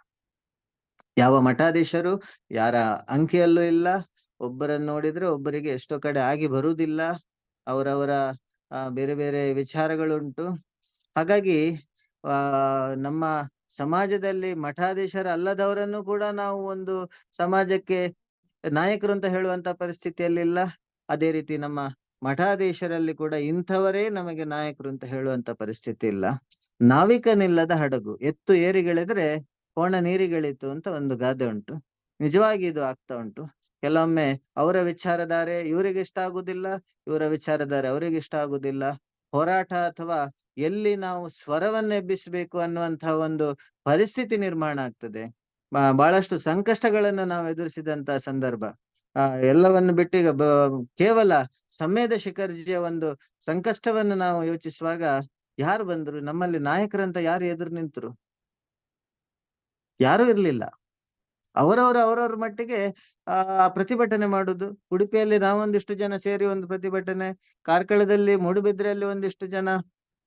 ಯಾವ ಮಠಾಧೀಶರು, ಯಾರ ಅಂಕಿಯಲ್ಲೂ ಇಲ್ಲ, ಒಬ್ಬರನ್ನು ನೋಡಿದ್ರೆ ಒಬ್ಬರಿಗೆ ಎಷ್ಟೋ ಕಡೆ ಆಗಿ ಬರುವುದಿಲ್ಲ, ಅವರವರ ಬೇರೆ ಬೇರೆ ವಿಚಾರಗಳುಂಟು. ಹಾಗಾಗಿ ನಮ್ಮ ಸಮಾಜದಲ್ಲಿ ಮಠಾಧೀಶರ ಅಲ್ಲದವರನ್ನು ಕೂಡ ನಾವು ಒಂದು ಸಮಾಜಕ್ಕೆ ನಾಯಕರು ಅಂತ ಹೇಳುವಂತ ಪರಿಸ್ಥಿತಿಯಲ್ಲಿಲ್ಲ ಅದೇ ರೀತಿ ನಮ್ಮ ಮಠಾಧೀಶರಲ್ಲಿ ಕೂಡ ಇಂಥವರೇ ನಮಗೆ ನಾಯಕರು ಅಂತ ಹೇಳುವಂತ ಪರಿಸ್ಥಿತಿ ಇಲ್ಲ. ನಾವಿಕನಿಲ್ಲದ ಹಡಗು, ಎತ್ತು ಏರಿಗಳಿದ್ರೆ ಕೋಣ ನೀರಿಗಳಿತು ಅಂತ ಒಂದು ಗಾದೆ ಉಂಟು. ನಿಜವಾಗಿ ಇದು ಆಗ್ತಾ ಉಂಟು. ಕೆಲವೊಮ್ಮೆ ಅವರ ವಿಚಾರಧಾರೆ ಇವರಿಗೆ ಇಷ್ಟ ಆಗುದಿಲ್ಲ ಇವರ ವಿಚಾರಧಾರೆ ಅವರಿಗೆ ಇಷ್ಟ ಆಗುದಿಲ್ಲ ಹೋರಾಟ ಅಥವಾ ಎಲ್ಲಿ ನಾವು ಸ್ವರವನ್ನು ಎಬ್ಬಿಸಬೇಕು ಅನ್ನುವಂತಹ ಒಂದು ಪರಿಸ್ಥಿತಿ ನಿರ್ಮಾಣ ಆಗ್ತದೆ. ಬಹಳಷ್ಟು ಸಂಕಷ್ಟಗಳನ್ನು ನಾವು ಎದುರಿಸಿದಂತ ಸಂದರ್ಭ. ಆ, ಎಲ್ಲವನ್ನು ಬಿಟ್ಟು ಕೇವಲ ಸಮೇದ ಶಿಖರ್ಜಿಯ ಒಂದು ಸಂಕಷ್ಟವನ್ನು ನಾವು ಯೋಚಿಸುವಾಗ ಯಾರು ಬಂದ್ರು? ನಮ್ಮಲ್ಲಿ ನಾಯಕರಂತ ಯಾರು ಎದುರು ನಿಂತರು? ಯಾರು ಇರ್ಲಿಲ್ಲ. ಅವರವರು ಅವರವ್ರ ಮಟ್ಟಿಗೆ, ಆ, ಪ್ರತಿಭಟನೆ ಮಾಡುದು. ಉಡುಪಿಯಲ್ಲಿ ನಾವೊಂದಿಷ್ಟು ಜನ ಸೇರಿ ಒಂದು ಪ್ರತಿಭಟನೆ, ಕಾರ್ಕಳದಲ್ಲಿ ಮೂಡುಬಿದ್ರೆಯಲ್ಲಿ ಒಂದಿಷ್ಟು ಜನ,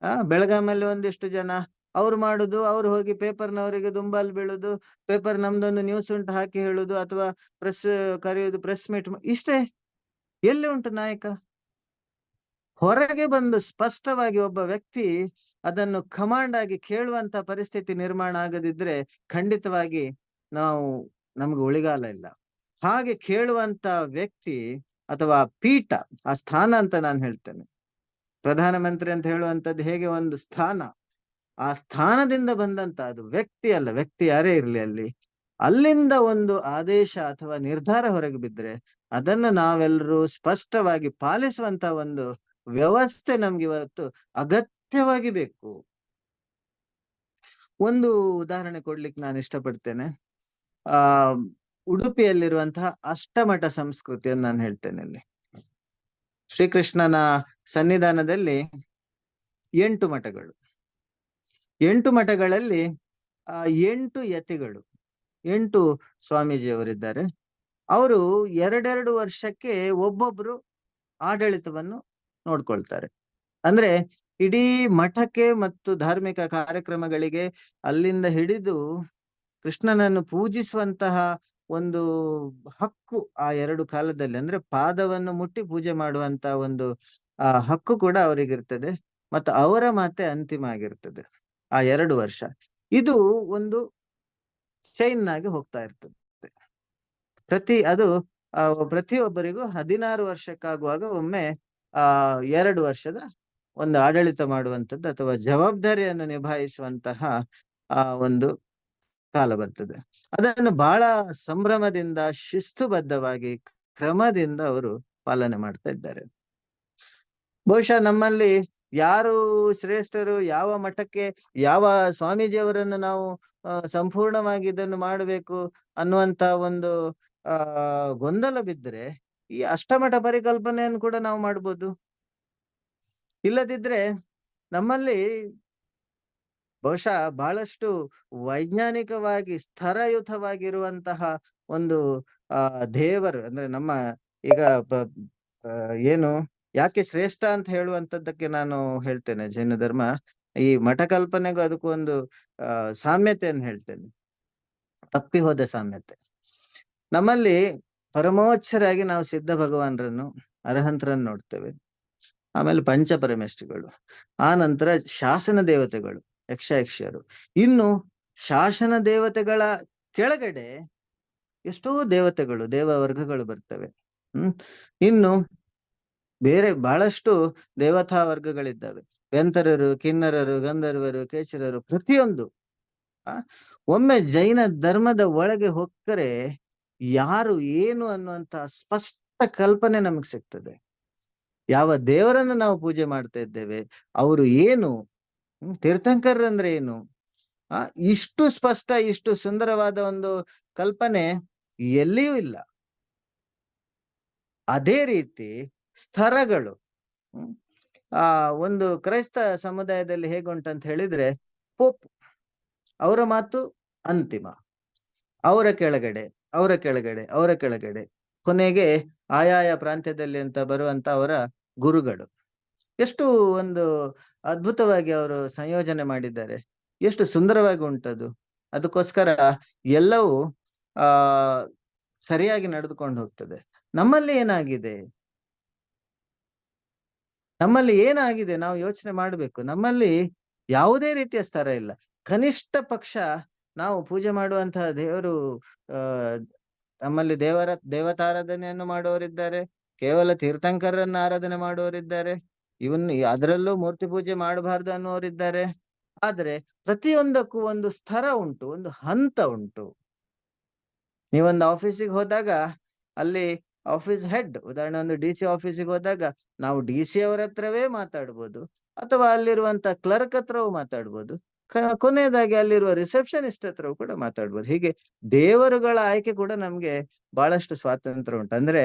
ಆ ಬೆಳಗಾಮಲ್ಲಿ ಒಂದಿಷ್ಟು ಜನ, ಅವ್ರು ಮಾಡುದು, ಅವ್ರು ಹೋಗಿ ಪೇಪರ್ನವರಿಗೆ ದುಂಬಾಲ್ ಬೀಳುದು, ಪೇಪರ್ ನಮ್ದೊಂದು ನ್ಯೂಸ್ ಉಂಟು ಹಾಕಿ ಹೇಳುದು, ಅಥವಾ ಪ್ರೆಸ್ ಕರೆಯುವುದು ಪ್ರೆಸ್ ಮೀಟ್ ಇಷ್ಟೇ. ಎಲ್ಲಿ ಉಂಟು ನಾಯಕ? ಹೊರಗೆ ಬಂದು ಸ್ಪಷ್ಟವಾಗಿ ಒಬ್ಬ ವ್ಯಕ್ತಿ ಅದನ್ನು ಕಮಾಂಡ್ ಆಗಿ ಕೇಳುವಂತ ಪರಿಸ್ಥಿತಿ ನಿರ್ಮಾಣ ಆಗದಿದ್ರೆ ಖಂಡಿತವಾಗಿ ನಾವು ನಮ್ಗೆ ಉಳಿಗಾಲ ಇಲ್ಲ. ಹಾಗೆ ಕೇಳುವಂತ ವ್ಯಕ್ತಿ ಅಥವಾ ಪೀಠ, ಆ ಸ್ಥಾನ ಅಂತ ನಾನು ಹೇಳ್ತೇನೆ. ಪ್ರಧಾನಮಂತ್ರಿ ಅಂತ ಹೇಳುವಂತದ್ದು ಹೇಗೆ ಒಂದು ಸ್ಥಾನ? ಆ ಸ್ಥಾನದಿಂದ ಬಂದಂತ ಅದು ವ್ಯಕ್ತಿ ಅಲ್ಲ, ವ್ಯಕ್ತಿ ಯಾರೇ ಇರ್ಲಿ ಅಲ್ಲಿ. ಅಲ್ಲಿಂದ ಒಂದು ಆದೇಶ ಅಥವಾ ನಿರ್ಧಾರ ಹೊರಗೆ ಬಿದ್ರೆ ಅದನ್ನು ನಾವೆಲ್ಲರೂ ಸ್ಪಷ್ಟವಾಗಿ ಪಾಲಿಸುವಂತ ಒಂದು ವ್ಯವಸ್ಥೆ ನಮ್ಗೆ ಇವತ್ತು ಅಗತ್ಯವಾಗಿ ಬೇಕು. ಒಂದು ಉದಾಹರಣೆ ಕೊಡ್ಲಿಕ್ಕೆ ನಾನು ಇಷ್ಟಪಡ್ತೇನೆ. ಆ, ಉಡುಪಿಯಲ್ಲಿರುವಂತಹ ಅಷ್ಟಮಠ ಸಂಸ್ಕೃತಿಯನ್ನು ನಾನು ಹೇಳ್ತೇನೆ ಇಲ್ಲಿ. ಶ್ರೀಕೃಷ್ಣನ ಸನ್ನಿಧಾನದಲ್ಲಿ ಎಂಟು ಮಠಗಳು. ಎಂಟು ಮಠಗಳಲ್ಲಿ, ಆ, ಎಂಟು ಯತಿಗಳು. ಎಂಟು ಸ್ವಾಮೀಜಿಯವರಿದ್ದಾರೆ. ಅವರು ಎರಡೆರಡು ವರ್ಷಕ್ಕೆ ಒಬ್ಬೊಬ್ರು ಆಡಳಿತವನ್ನು ನೋಡ್ಕೊಳ್ತಾರೆ. ಅಂದ್ರೆ ಇಡೀ ಮಠಕ್ಕೆ ಮತ್ತು ಧಾರ್ಮಿಕ ಕಾರ್ಯಕ್ರಮಗಳಿಗೆ ಅಲ್ಲಿಂದ ಹಿಡಿದು ಕೃಷ್ಣನನ್ನು ಪೂಜಿಸುವಂತಹ ಒಂದು ಹಕ್ಕು ಆ ಎರಡು ಕಾಲದಲ್ಲಿ, ಅಂದ್ರೆ ಪಾದವನ್ನು ಮುಟ್ಟಿ ಪೂಜೆ ಮಾಡುವಂತ ಒಂದು, ಆ ಹಕ್ಕು ಕೂಡ ಅವರಿಗಿರ್ತದೆ ಮತ್ತು ಅವರ ಮಾತೆ ಅಂತಿಮ ಆಗಿರ್ತದೆ ಆ ಎರಡು ವರ್ಷ. ಇದು ಒಂದು ಚೈನ್ ಆಗಿ ಹೋಗ್ತಾ ಇರ್ತದೆ. ಪ್ರತಿ ಅದು ಪ್ರತಿಯೊಬ್ಬರಿಗೂ ಹದಿನಾರು ವರ್ಷಕ್ಕಾಗುವಾಗ ಒಮ್ಮೆ ಆ, ಎರಡು ವರ್ಷದ ಒಂದು ಆಡಳಿತ ಮಾಡುವಂತದ್ದು ಅಥವಾ ಜವಾಬ್ದಾರಿಯನ್ನು ನಿಭಾಯಿಸುವಂತಹ, ಆ, ಒಂದು ಕಾಲ ಬರ್ತದೆ. ಅದನ್ನು ಬಹಳ ಸಂಭ್ರಮದಿಂದ, ಶಿಸ್ತುಬದ್ಧವಾಗಿ, ಕ್ರಮದಿಂದ ಅವರು ಪಾಲನೆ ಮಾಡ್ತಾ ಇದ್ದಾರೆ. ಬಹುಶಃ ನಮ್ಮಲ್ಲಿ ಯಾರು ಶ್ರೇಷ್ಠರು, ಯಾವ ಮಠಕ್ಕೆ, ಯಾವ ಸ್ವಾಮೀಜಿಯವರನ್ನು ನಾವು ಸಂಪೂರ್ಣವಾಗಿ ಇದನ್ನು ಮಾಡಬೇಕು ಅನ್ನುವಂತ ಒಂದು, ಆ ಗೊಂದಲ ಬಿದ್ದರೆ ಈ ಅಷ್ಟಮಠ ಪರಿಕಲ್ಪನೆಯನ್ನು ಕೂಡ ನಾವು ಮಾಡ್ಬೋದು. ಇಲ್ಲದಿದ್ರೆ ನಮ್ಮಲ್ಲಿ ಬಹುಶಃ ಬಹಳಷ್ಟು ವೈಜ್ಞಾನಿಕವಾಗಿ ಸ್ಥರಯುತವಾಗಿರುವಂತಹ ಒಂದು, ಆ, ದೇವರು ಅಂದ್ರೆ ನಮ್ಮ ಈಗ ಏನು ಯಾಕೆ ಶ್ರೇಷ್ಠ ಅಂತ ಹೇಳುವಂತದ್ದಕ್ಕೆ ನಾನು ಹೇಳ್ತೇನೆ. ಜೈನ ಧರ್ಮ ಈ ಮಠ ಕಲ್ಪನೆಗೂ ಅದಕ್ಕೂ ಒಂದು, ಆ, ಸಾಮ್ಯತೆಯನ್ನು ಹೇಳ್ತೇನೆ. ತಪ್ಪಿ ಹೋದ ಸಾಮ್ಯತೆ. ನಮ್ಮಲ್ಲಿ ಪರಮೋಚ್ಚರಾಗಿ ನಾವು ಸಿದ್ಧ ಭಗವಾನರನ್ನು, ಅರಹಂತರನ್ನು ನೋಡ್ತೇವೆ. ಆಮೇಲೆ ಪಂಚ ಆ ನಂತರ ಶಾಸನ ದೇವತೆಗಳು ಯಕ್ಷ ಯಕ್ಷರು ಇನ್ನು ಶಾಸನ ದೇವತೆಗಳ ಕೆಳಗಡೆ ಎಷ್ಟೋ ದೇವತೆಗಳು ದೇವ ವರ್ಗಗಳು ಬರ್ತವೆ. ಹ್ಮ್? ಇನ್ನು ಬೇರೆ ಬಹಳಷ್ಟು ದೇವತಾ ವರ್ಗಗಳಿದ್ದಾವೆ. ವೆಂತರರು ಕಿನ್ನರರು, ಗಂಧರ್ವರು ಕೇಚರರು ಪ್ರತಿಯೊಂದು. ಆ? ಒಮ್ಮೆ ಜೈನ ಧರ್ಮದ ಒಳಗೆ ಹೊಕ್ಕರೆ ಯಾರು ಏನು ಅನ್ನುವಂತ ಸ್ಪಷ್ಟ ಕಲ್ಪನೆ ನಮಗ್ ಸಿಗ್ತದೆ. ಯಾವ ದೇವರನ್ನ ನಾವು ಪೂಜೆ ಮಾಡ್ತಾ ಇದ್ದೇವೆ, ಅವರು ಏನು ತೀರ್ಥಂಕರ್ ಏನು, ಆ, ಇಷ್ಟು ಸ್ಪಷ್ಟ, ಇಷ್ಟು ಸುಂದರವಾದ ಒಂದು ಕಲ್ಪನೆ ಎಲ್ಲಿಯೂ ಇಲ್ಲ. ಅದೇ ರೀತಿ ಸ್ತರಗಳು ಆ, ಒಂದು ಕ್ರೈಸ್ತ ಸಮುದಾಯದಲ್ಲಿ ಹೇಗುಂಟಂತ ಹೇಳಿದ್ರೆ ಪೋಪ್, ಅವರ ಮಾತು ಅಂತಿಮ, ಅವರ ಕೆಳಗಡೆ. ಅವರ ಕೆಳಗಡೆ ಅವರ ಕೆಳಗಡೆ. ಕೊನೆಗೆ ಆಯಾಯ ಪ್ರಾಂತ್ಯದಲ್ಲಿ ಅಂತ ಬರುವಂತ ಅವರ ಗುರುಗಳು. ಎಷ್ಟು ಒಂದು ಅದ್ಭುತವಾಗಿ ಅವರು ಸಂಯೋಜನೆ ಮಾಡಿದ್ದಾರೆ. ಎಷ್ಟು ಸುಂದರವಾಗಿ ಉಂಟದು. ಅದಕ್ಕೋಸ್ಕರ ಎಲ್ಲವೂ, ಆ, ಸರಿಯಾಗಿ ನಡೆದುಕೊಂಡು ಹೋಗ್ತದೆ. ನಮ್ಮಲ್ಲಿ ಏನಾಗಿದೆ? ನಮ್ಮಲ್ಲಿ ಏನಾಗಿದೆ? ನಾವು ಯೋಚನೆ ಮಾಡಬೇಕು. ನಮ್ಮಲ್ಲಿ ಯಾವುದೇ ರೀತಿಯ ಸ್ತರ ಇಲ್ಲ. ಕನಿಷ್ಠ ಪಕ್ಷ ನಾವು ಪೂಜೆ ಮಾಡುವಂತಹ ದೇವರು, ಆ, ನಮ್ಮಲ್ಲಿ ದೇವರ, ದೇವತಾರಾಧನೆಯನ್ನು ಮಾಡುವವರಿದ್ದಾರೆ, ಕೇವಲ ತೀರ್ಥಂಕರನ್ನ ಆರಾಧನೆ ಮಾಡುವವರಿದ್ದಾರೆ, ಇವನ್, ಅದರಲ್ಲೂ ಮೂರ್ತಿ ಪೂಜೆ ಮಾಡಬಾರ್ದು ಅನ್ನುವರಿದ್ದಾರೆ ಆದ್ರೆ ಪ್ರತಿಯೊಂದಕ್ಕೂ ಒಂದು ಸ್ತರ ಉಂಟು, ಒಂದು ಹಂತ ಉಂಟು. ನೀವೊಂದು ಆಫೀಸಿಗೆ ಹೋದಾಗ, ಅಲ್ಲಿ ಆಫೀಸ್ ಹೆಡ್, ಉದಾಹರಣೆ ಒಂದು ಡಿ ಸಿ ಆಫೀಸಿಗೆ ಹೋದಾಗ, ನಾವು ಡಿ ಸಿ ಅವರ ಹತ್ರವೇ ಮಾತಾಡ್ಬೋದು, ಅಥವಾ ಅಲ್ಲಿರುವಂತ ಕ್ಲರ್ಕ್ ಹತ್ರವೂ ಮಾತಾಡ್ಬೋದು. ಕೊನೆಯದಾಗಿ ಅಲ್ಲಿರುವ ರಿಸೆಪ್ಷನಿಸ್ಟ್ ಹತ್ರವೂ ಕೂಡ ಮಾತಾಡ್ಬೋದು. ಹೀಗೆ ದೇವರುಗಳ ಆಯ್ಕೆ ಕೂಡ ನಮ್ಗೆ ಬಹಳಷ್ಟು ಸ್ವಾತಂತ್ರ್ಯ ಉಂಟು. ಅಂದ್ರೆ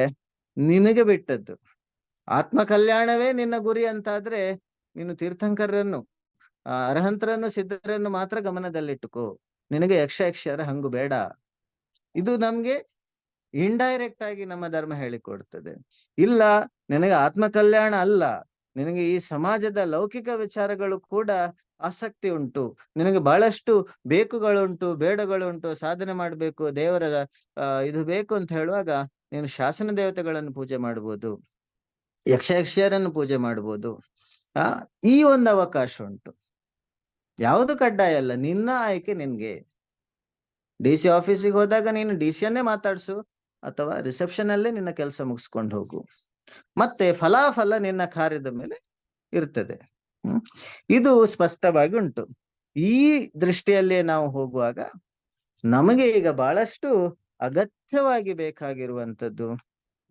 ನಿನಗೆ ಬಿಟ್ಟದ್ದು. ಆತ್ಮ ಕಲ್ಯಾಣವೇ ನಿನ್ನ ಗುರಿ ಅಂತಾದ್ರೆ ನೀನು ತೀರ್ಥಂಕರರನ್ನು ಅರ್ಹಂತರನ್ನು, ಸಿದ್ಧರನ್ನು ಮಾತ್ರ ಗಮನದಲ್ಲಿಟ್ಟುಕೋ. ನಿನಗೆ ಯಕ್ಷ ಯಕ್ಷರ ಹಂಗು ಬೇಡ. ಇದು ನಮ್ಗೆ ಇಂಡೈರೆಕ್ಟ್ ಆಗಿ ನಮ್ಮ ಧರ್ಮ ಹೇಳಿಕೊಡ್ತದೆ. ಇಲ್ಲ, ನಿನಗೆ ಆತ್ಮ ಕಲ್ಯಾಣ ಅಲ್ಲ. ನಿನಗೆ ಈ ಸಮಾಜದ ಲೌಕಿಕ ವಿಚಾರಗಳು ಕೂಡ ಆಸಕ್ತಿ ಉಂಟು. ನಿನಗೆ ಬಹಳಷ್ಟು ಬೇಕುಗಳುಂಟು, ಬೇಡಗಳುಂಟು, ಸಾಧನೆ ಮಾಡಬೇಕು, ದೇವರ ಇದು ಬೇಕು ಅಂತ ಹೇಳುವಾಗ ನೀನು ಶಾಸನ ದೇವತೆಗಳನ್ನು ಪೂಜೆ ಮಾಡಬಹುದು ಯಕ್ಷಯಕ್ಷಿಯರನ್ನು ಪೂಜೆ ಮಾಡಬಹುದು ಆ, ಈ ಒಂದು ಅವಕಾಶ ಉಂಟು. ಯಾವುದು ಕಡ್ಡಾಯ ಅಲ್ಲ, ನಿನ್ನ ಆಯ್ಕೆ ನಿನ್ಗೆ. ಡಿ ಸಿ ಆಫೀಸಿಗೆ ಹೋದಾಗ ನೀನು ಡಿ ಸಿಯನ್ನೇ ಮಾತಾಡ್ಸು, ಅಥವಾ ರಿಸೆಪ್ಷನ್ ಅಲ್ಲೇ ನಿನ್ನ ಕೆಲಸ ಮುಗಿಸ್ಕೊಂಡು ಹೋಗು. ಮತ್ತೆ ಫಲಾಫಲ ನಿನ್ನ ಕಾರ್ಯದ ಮೇಲೆ ಇರ್ತದೆ. ಇದು ಸ್ಪಷ್ಟವಾಗಿ ಉಂಟು. ಈ ದೃಷ್ಟಿಯಲ್ಲೇ ನಾವು ಹೋಗುವಾಗ ನಮಗೆ ಈಗ ಬಹಳಷ್ಟು ಅಗತ್ಯವಾಗಿ ಬೇಕಾಗಿರುವಂತದ್ದು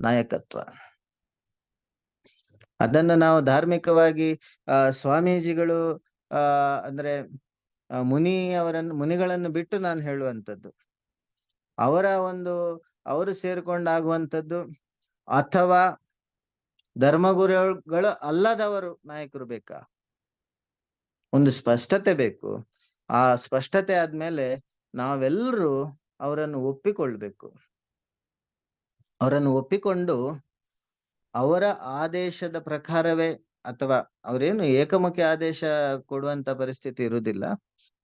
ನಾಯಕತ್ವ. ಅದನ್ನು ನಾವು ಧಾರ್ಮಿಕವಾಗಿ, ಆ, ಸ್ವಾಮೀಜಿಗಳು, ಆ, ಅಂದ್ರೆ ಮುನಿ ಅವರನ್ನು, ಮುನಿಗಳನ್ನು ಬಿಟ್ಟು ನಾನು ಹೇಳುವಂಥದ್ದು. ಅವರ ಒಂದು, ಅವರು ಸೇರ್ಕೊಂಡಾಗುವಂಥದ್ದು ಅಥವಾ ಧರ್ಮಗುರುಗಳು ಅಲ್ಲದವರು ನಾಯಕರು ಬೇಕಾ? ಒಂದು ಸ್ಪಷ್ಟತೆ ಬೇಕು. ಆ ಸ್ಪಷ್ಟತೆ ಆದ್ಮೇಲೆ ನಾವೆಲ್ಲರೂ ಅವರನ್ನು ಒಪ್ಪಿಕೊಳ್ಬೇಕು. ಅವರನ್ನು ಒಪ್ಪಿಕೊಂಡು ಅವರ ಆದೇಶದ ಪ್ರಕಾರವೇ ಅಥವಾ ಅವರೇನು ಏಕಮುಖಿ ಆದೇಶ ಕೊಡುವಂತ ಪರಿಸ್ಥಿತಿ ಇರುವುದಿಲ್ಲ.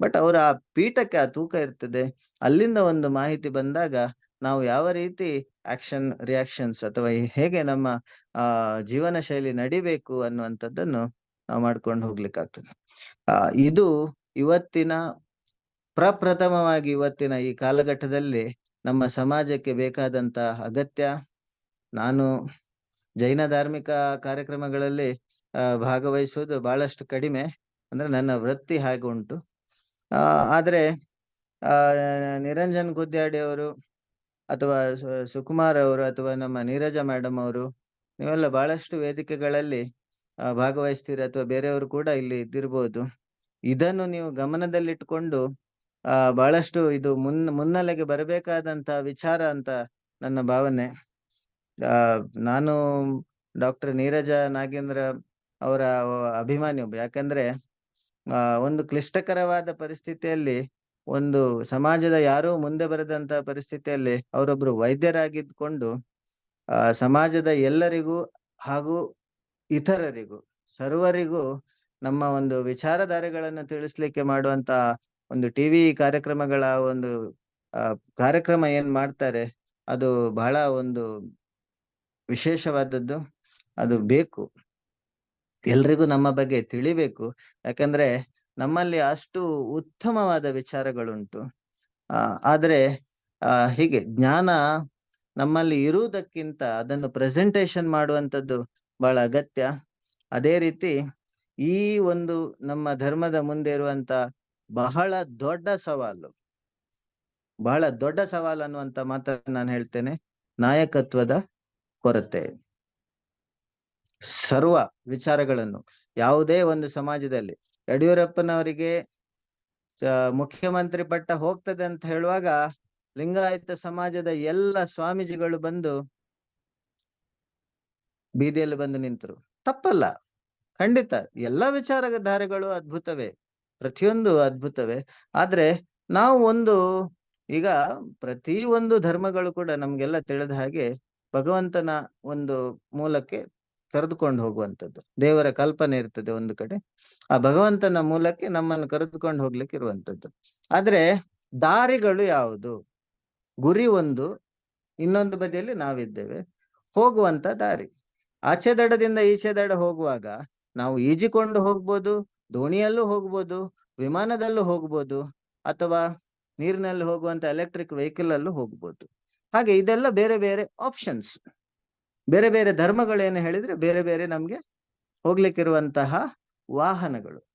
ಬಟ್ ಅವರ ಆ ಪೀಠಕ್ಕೆ ಆ ತೂಕ ಇರ್ತದೆ. ಅಲ್ಲಿಂದ ಒಂದು ಮಾಹಿತಿ ಬಂದಾಗ ನಾವು ಯಾವ ರೀತಿ ಆಕ್ಷನ್, ರಿಯಾಕ್ಷನ್ಸ್ ಅಥವಾ ಹೇಗೆ ನಮ್ಮ, ಆ, ಜೀವನ ಶೈಲಿ ನಡಿಬೇಕು ಅನ್ನುವಂಥದ್ದನ್ನು ನಾವು ಮಾಡ್ಕೊಂಡು ಹೋಗ್ಲಿಕ್ಕಾಗ್ತದೆ. ಆ, ಇದು ಇವತ್ತಿನ, ಪ್ರಪ್ರಥಮವಾಗಿ ಇವತ್ತಿನ ಈ ಕಾಲಘಟ್ಟದಲ್ಲಿ ನಮ್ಮ ಸಮಾಜಕ್ಕೆ ಬೇಕಾದಂತ ಅಗತ್ಯ. ನಾನು ಜೈನ ಧಾರ್ಮಿಕ ಕಾರ್ಯಕ್ರಮಗಳಲ್ಲಿ ಭಾಗವಹಿಸುವುದು ಬಹಳಷ್ಟು ಕಡಿಮೆ, ಅಂದ್ರೆ ನನ್ನ ವೃತ್ತಿ ಹಾಗೆ ಉಂಟು. ಆ, ಆದ್ರೆ, ಆ, ನಿರಂಜನ್ ಗುದ್ದಾಡಿ ಅವರು ಅಥವಾ ಸುಕುಮಾರ್ ಅವರು ಅಥವಾ ನಮ್ಮ ನೀರಜ ಮೇಡಮ್ ಅವರು, ನೀವೆಲ್ಲ ಬಹಳಷ್ಟು ವೇದಿಕೆಗಳಲ್ಲಿ ಭಾಗವಹಿಸ್ತೀರ ಅಥವಾ ಬೇರೆಯವರು ಕೂಡ ಇಲ್ಲಿ ಇದ್ದಿರ್ಬೋದು. ಇದನ್ನು ನೀವು ಗಮನದಲ್ಲಿಟ್ಟುಕೊಂಡು ಆ, ಬಹಳಷ್ಟು ಇದು ಮುನ್, ಮುನ್ನೆಲೆಗೆ ಬರಬೇಕಾದಂತ ವಿಚಾರ ಅಂತ ನನ್ನ ಭಾವನೆ. ಆ, ನಾನು ಡಾಕ್ಟರ್ ನೀರಜ ನಾಗೇಂದ್ರ ಅವರ ಅಭಿಮಾನಿ ಒಬ್ಬ ಯಾಕಂದ್ರೆ, ಆ, ಒಂದು ಕ್ಲಿಷ್ಟಕರವಾದ ಪರಿಸ್ಥಿತಿಯಲ್ಲಿ ಒಂದು ಸಮಾಜದ ಯಾರು ಮುಂದೆ ಬರದಂತ ಪರಿಸ್ಥಿತಿಯಲ್ಲಿ ಅವರೊಬ್ರು ವೈದ್ಯರಾಗಿದ್ಕೊಂಡು ಆ, ಸಮಾಜದ ಎಲ್ಲರಿಗೂ ಹಾಗೂ ಇತರರಿಗೂ, ಸರ್ವರಿಗೂ ನಮ್ಮ ಒಂದು ವಿಚಾರಧಾರೆಗಳನ್ನು ತಿಳಿಸ್ಲಿಕ್ಕೆ ಮಾಡುವಂತ ಒಂದು ಟಿವಿ ಕಾರ್ಯಕ್ರಮಗಳ ಒಂದು ಕಾರ್ಯಕ್ರಮ ಏನ್ ಮಾಡ್ತಾರೆ, ಅದು ಬಹಳ ಒಂದು ವಿಶೇಷವಾದದ್ದು. ಅದು ಬೇಕು. ಎಲ್ರಿಗೂ ನಮ್ಮ ಬಗ್ಗೆ ತಿಳಿಬೇಕು. ಯಾಕಂದ್ರೆ ನಮ್ಮಲ್ಲಿ ಅಷ್ಟು ಉತ್ತಮವಾದ ವಿಚಾರಗಳುಂಟು. ಆ, ಆದ್ರೆ, ಆ, ಹೀಗೆ ಜ್ಞಾನ ನಮ್ಮಲ್ಲಿ ಇರುವುದಕ್ಕಿಂತ ಅದನ್ನು ಪ್ರೆಸೆಂಟೇಶನ್ ಮಾಡುವಂಥದ್ದು ಬಹಳ ಅಗತ್ಯ. ಅದೇ ರೀತಿ ಈ ಒಂದು ನಮ್ಮ ಧರ್ಮದ ಮುಂದೆ ಇರುವಂತ ಬಹಳ ದೊಡ್ಡ ಸವಾಲು, ಬಹಳ ದೊಡ್ಡ ಸವಾಲು ಅನ್ನುವಂತ ಮಾತನ್ನು ನಾನು ಹೇಳ್ತೇನೆ. ನಾಯಕತ್ವದ ಕೊರತೆ. ಸರ್ವ ವಿಚಾರಗಳನ್ನು ಯಾವುದೇ ಒಂದು ಸಮಾಜದಲ್ಲಿ ಯಡಿಯೂರಪ್ಪನವರಿಗೆ ಮುಖ್ಯಮಂತ್ರಿ ಪಟ್ಟ ಹೋಗ್ತದೆ ಅಂತ ಹೇಳುವಾಗ ಲಿಂಗಾಯತ ಸಮಾಜದ ಎಲ್ಲ ಸ್ವಾಮೀಜಿಗಳು ಬಂದು ಬೀದಿಯಲ್ಲಿ ಬಂದು ನಿಂತರು. ತಪ್ಪಲ್ಲ. ಖಂಡಿತ. ಎಲ್ಲಾ ವಿಚಾರಧಾರೆಗಳು ಅದ್ಭುತವೇ. ಪ್ರತಿಯೊಂದು ಅದ್ಭುತವೇ. ಆದ್ರೆ ನಾವು ಒಂದು ಈಗ ಪ್ರತಿ ಒಂದು ಧರ್ಮಗಳು ಕೂಡ ನಮ್ಗೆಲ್ಲ ತಿಳಿದ ಹಾಗೆ ಭಗವಂತನ ಒಂದು ಮೂಲಕ್ಕೆ ಕರೆದುಕೊಂಡು ಹೋಗುವಂಥದ್ದು. ದೇವರ ಕಲ್ಪನೆ ಇರ್ತದೆ ಒಂದು ಕಡೆ. ಆ ಭಗವಂತನ ಮೂಲಕ್ಕೆ ನಮ್ಮನ್ನು ಕರೆದುಕೊಂಡು ಹೋಗ್ಲಿಕ್ಕೆ ಇರುವಂತದ್ದು ಆದ್ರೆ ದಾರಿಗಳು ಯಾವುದು? ಗುರಿ ಒಂದು, ಇನ್ನೊಂದು ಬದಿಯಲ್ಲಿ ನಾವಿದ್ದೇವೆ. ಹೋಗುವಂತ ದಾರಿ. ಆಚೆ ದಡದಿಂದ ಈಚೆ ದಡ ಹೋಗುವಾಗ ನಾವು ಈಜಿಕೊಂಡು ಹೋಗ್ಬೋದು, ದೋಣಿಯಲ್ಲೂ ಹೋಗ್ಬೋದು, ವಿಮಾನದಲ್ಲೂ ಹೋಗ್ಬೋದು, ಅಥವಾ ನೀರಿನಲ್ಲಿ ಹೋಗುವಂತ ಎಲೆಕ್ಟ್ರಿಕ್ ವೆಹಿಕಲ್ ಅಲ್ಲೂ ಹೋಗ್ಬೋದು. ಹಾಗೆ ಇದೆಲ್ಲ ಬೇರೆ ಬೇರೆ ಆಪ್ಷನ್ಸ್ ಬೇರೆ ಬೇರೆ ಧರ್ಮಗಳೇನು ಹೇಳಿದ್ರೆ ಬೇರೆ ಬೇರೆ ನಮ್ಗೆ ಹೋಗ್ಲಿಕ್ಕಿರುವಂತಹ ವಾಹನಗಳು.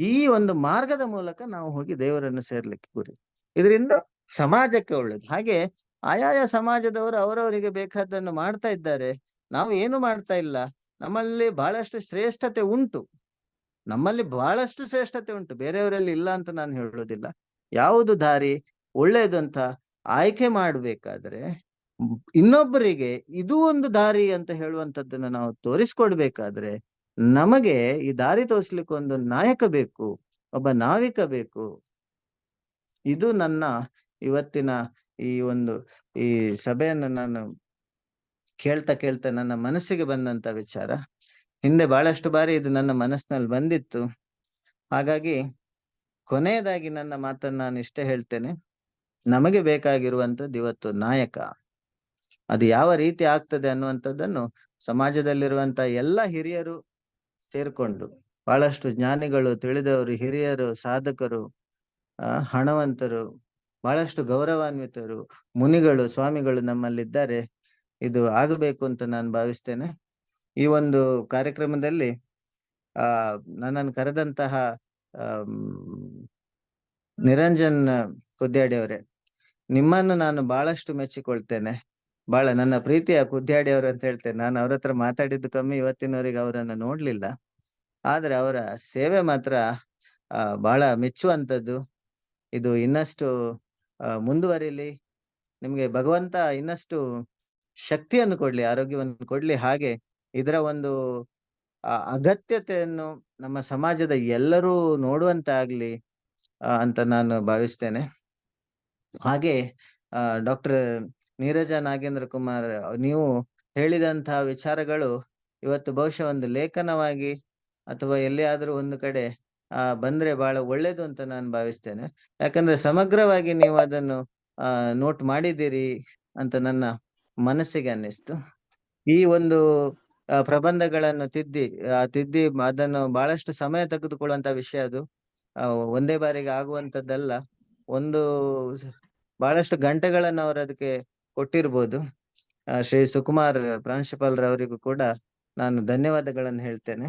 ಈ ಒಂದು ಮಾರ್ಗದ ಮೂಲಕ ನಾವು ಹೋಗಿ ದೇವರನ್ನು ಸೇರ್ಲಿಕ್ಕೆ ಗುರಿ. ಇದರಿಂದ ಸಮಾಜಕ್ಕೆ ಒಳ್ಳೇದು. ಹಾಗೆ ಆಯಾಯ ಸಮಾಜದವರು ಅವರವರಿಗೆ ಬೇಕಾದ್ದನ್ನು ಮಾಡ್ತಾ ಇದ್ದಾರೆ. ನಾವು ಏನು ಮಾಡ್ತಾ ಇಲ್ಲ. ನಮ್ಮಲ್ಲಿ ಬಹಳಷ್ಟು ಶ್ರೇಷ್ಠತೆ ಉಂಟು. ನಮ್ಮಲ್ಲಿ ಬಹಳಷ್ಟು ಶ್ರೇಷ್ಠತೆ ಉಂಟು. ಬೇರೆಯವರಲ್ಲಿ ಇಲ್ಲ ಅಂತ ನಾನು ಹೇಳುವುದಿಲ್ಲ. ಯಾವುದು ದಾರಿ? ಒಳ್ಳೆಯದಂತ ಆಯ್ಕೆ ಮಾಡ್ಬೇಕಾದ್ರೆ ಇನ್ನೊಬ್ಬರಿಗೆ ಇದು ಒಂದು ದಾರಿ ಅಂತ ಹೇಳುವಂತದ್ದನ್ನ ನಾವು ತೋರಿಸ್ಕೊಡ್ಬೇಕಾದ್ರೆ ನಮಗೆ ಈ ದಾರಿ ತೋರಿಸ್ಲಿಕ್ಕೆ ಒಂದು ನಾಯಕ ಬೇಕು, ಒಬ್ಬ ನಾವಿಕ ಬೇಕು. ಇದು ನನ್ನ ಇವತ್ತಿನ ಈ ಒಂದು ಈ ಸಭೆಯನ್ನು ನಾನು ಕೇಳ್ತಾ ಕೇಳ್ತಾ ನನ್ನ ಮನಸ್ಸಿಗೆ ಬಂದಂತ ವಿಚಾರ. ಹಿಂದೆ ಬಹಳಷ್ಟು ಬಾರಿ ಇದು ನನ್ನ ಮನಸ್ಸಿನಲ್ಲಿ ಬಂದಿತ್ತು. ಹಾಗಾಗಿ ಕೊನೆಯದಾಗಿ ನನ್ನ ಮಾತನ್ನ ನಾನು ಇಷ್ಟೇ ಹೇಳ್ತೇನೆ. ನಮಗೆ ಬೇಕಾಗಿರುವಂತದ್ದು ಇವತ್ತು ನಾಯಕ. ಅದು ಯಾವ ರೀತಿ ಆಗ್ತದೆ ಅನ್ನುವಂಥದ್ದನ್ನು ಸಮಾಜದಲ್ಲಿರುವಂತ ಎಲ್ಲ ಹಿರಿಯರು ಸೇರ್ಕೊಂಡು ಬಹಳಷ್ಟು ಜ್ಞಾನಿಗಳು, ತಿಳಿದವರು, ಹಿರಿಯರು, ಸಾಧಕರು ಹಣವಂತರು, ಬಹಳಷ್ಟು ಗೌರವಾನ್ವಿತರು, ಮುನಿಗಳು, ಸ್ವಾಮಿಗಳು ನಮ್ಮಲ್ಲಿದ್ದಾರೆ. ಇದು ಆಗಬೇಕು ಅಂತ ನಾನು ಭಾವಿಸ್ತೇನೆ. ಈ ಒಂದು ಕಾರ್ಯಕ್ರಮದಲ್ಲಿ, ಆ, ನನ್ನನ್ನು ಕರೆದಂತಹ ನಿರಂಜನ್ ಕುದ್ಯಾಡಿ ಅವರೇ, ನಿಮ್ಮನ್ನು ನಾನು ಬಹಳಷ್ಟು ಮೆಚ್ಚಿಕೊಳ್ತೇನೆ. ಬಹಳ ನನ್ನ ಪ್ರೀತಿಯ ಕುದ್ಯಾಡಿ ಅವರು ಅಂತ ಹೇಳ್ತೇನೆ. ನಾನು ಅವ್ರ ಹತ್ರ ಮಾತಾಡಿದ್ದು ಕಮ್ಮಿ ಇವತ್ತಿನವರಿಗೆ ಅವರನ್ನ ನೋಡ್ಲಿಲ್ಲ. ಆದ್ರೆ ಅವರ ಸೇವೆ ಮಾತ್ರ ಬಹಳ ಮೆಚ್ಚುವಂತದ್ದು. ಇದು ಇನ್ನಷ್ಟು ಮುಂದುವರಿಲಿ. ನಿಮ್ಗೆ ಭಗವಂತ ಇನ್ನಷ್ಟು ಶಕ್ತಿಯನ್ನು ಕೊಡ್ಲಿ, ಆರೋಗ್ಯವನ್ನು ಕೊಡ್ಲಿ. ಹಾಗೆ ಇದರ ಒಂದು ಅಗತ್ಯತೆಯನ್ನು ನಮ್ಮ ಸಮಾಜದ ಎಲ್ಲರೂ ನೋಡುವಂತ ಆಗ್ಲಿ ಅಂತ ನಾನು ಭಾವಿಸ್ತೇನೆ. ಹಾಗೆ ಡಾಕ್ಟರ್ ನೀರಜ ನಾಗೇಂದ್ರ ಕುಮಾರ್, ನೀವು ಹೇಳಿದಂತಹ ವಿಚಾರಗಳು ಇವತ್ತು ಬಹುಶಃ ಒಂದು ಲೇಖನವಾಗಿ ಅಥವಾ ಎಲ್ಲಿಯಾದ್ರೂ ಒಂದು ಕಡೆ, ಆ, ಬಂದ್ರೆ ಬಹಳ ಒಳ್ಳೇದು ಅಂತ ನಾನು ಭಾವಿಸ್ತೇನೆ. ಯಾಕಂದ್ರೆ ಸಮಗ್ರವಾಗಿ ನೀವು ಅದನ್ನು, ಆ, ನೋಟ್ ಮಾಡಿದ್ದೀರಿ ಅಂತ ನನ್ನ ಮನಸ್ಸಿಗೆ ಅನ್ನಿಸ್ತು. ಈ ಒಂದು ಪ್ರಬಂಧಗಳನ್ನು ತಿದ್ದಿ ತಿದ್ದಿ ಅದನ್ನು ಬಹಳಷ್ಟು ಸಮಯ ತೆಗೆದುಕೊಳ್ಳುವಂತ ವಿಷಯ ಅದು. ಒಂದೇ ಬಾರಿಗೆ ಆಗುವಂತದ್ದಲ್ಲ ಒಂದು ಬಹಳಷ್ಟು ಗಂಟೆಗಳನ್ನು ಅವರು ಅದಕ್ಕೆ ಕೊಟ್ಟಿರ್ಬೋದು. ಶ್ರೀ ಸುಕುಮಾರ್ ಪ್ರಾಂಶುಪಾಲರವರಿಗೂ ಕೂಡ ನಾನು ಧನ್ಯವಾದಗಳನ್ನು ಹೇಳ್ತೇನೆ.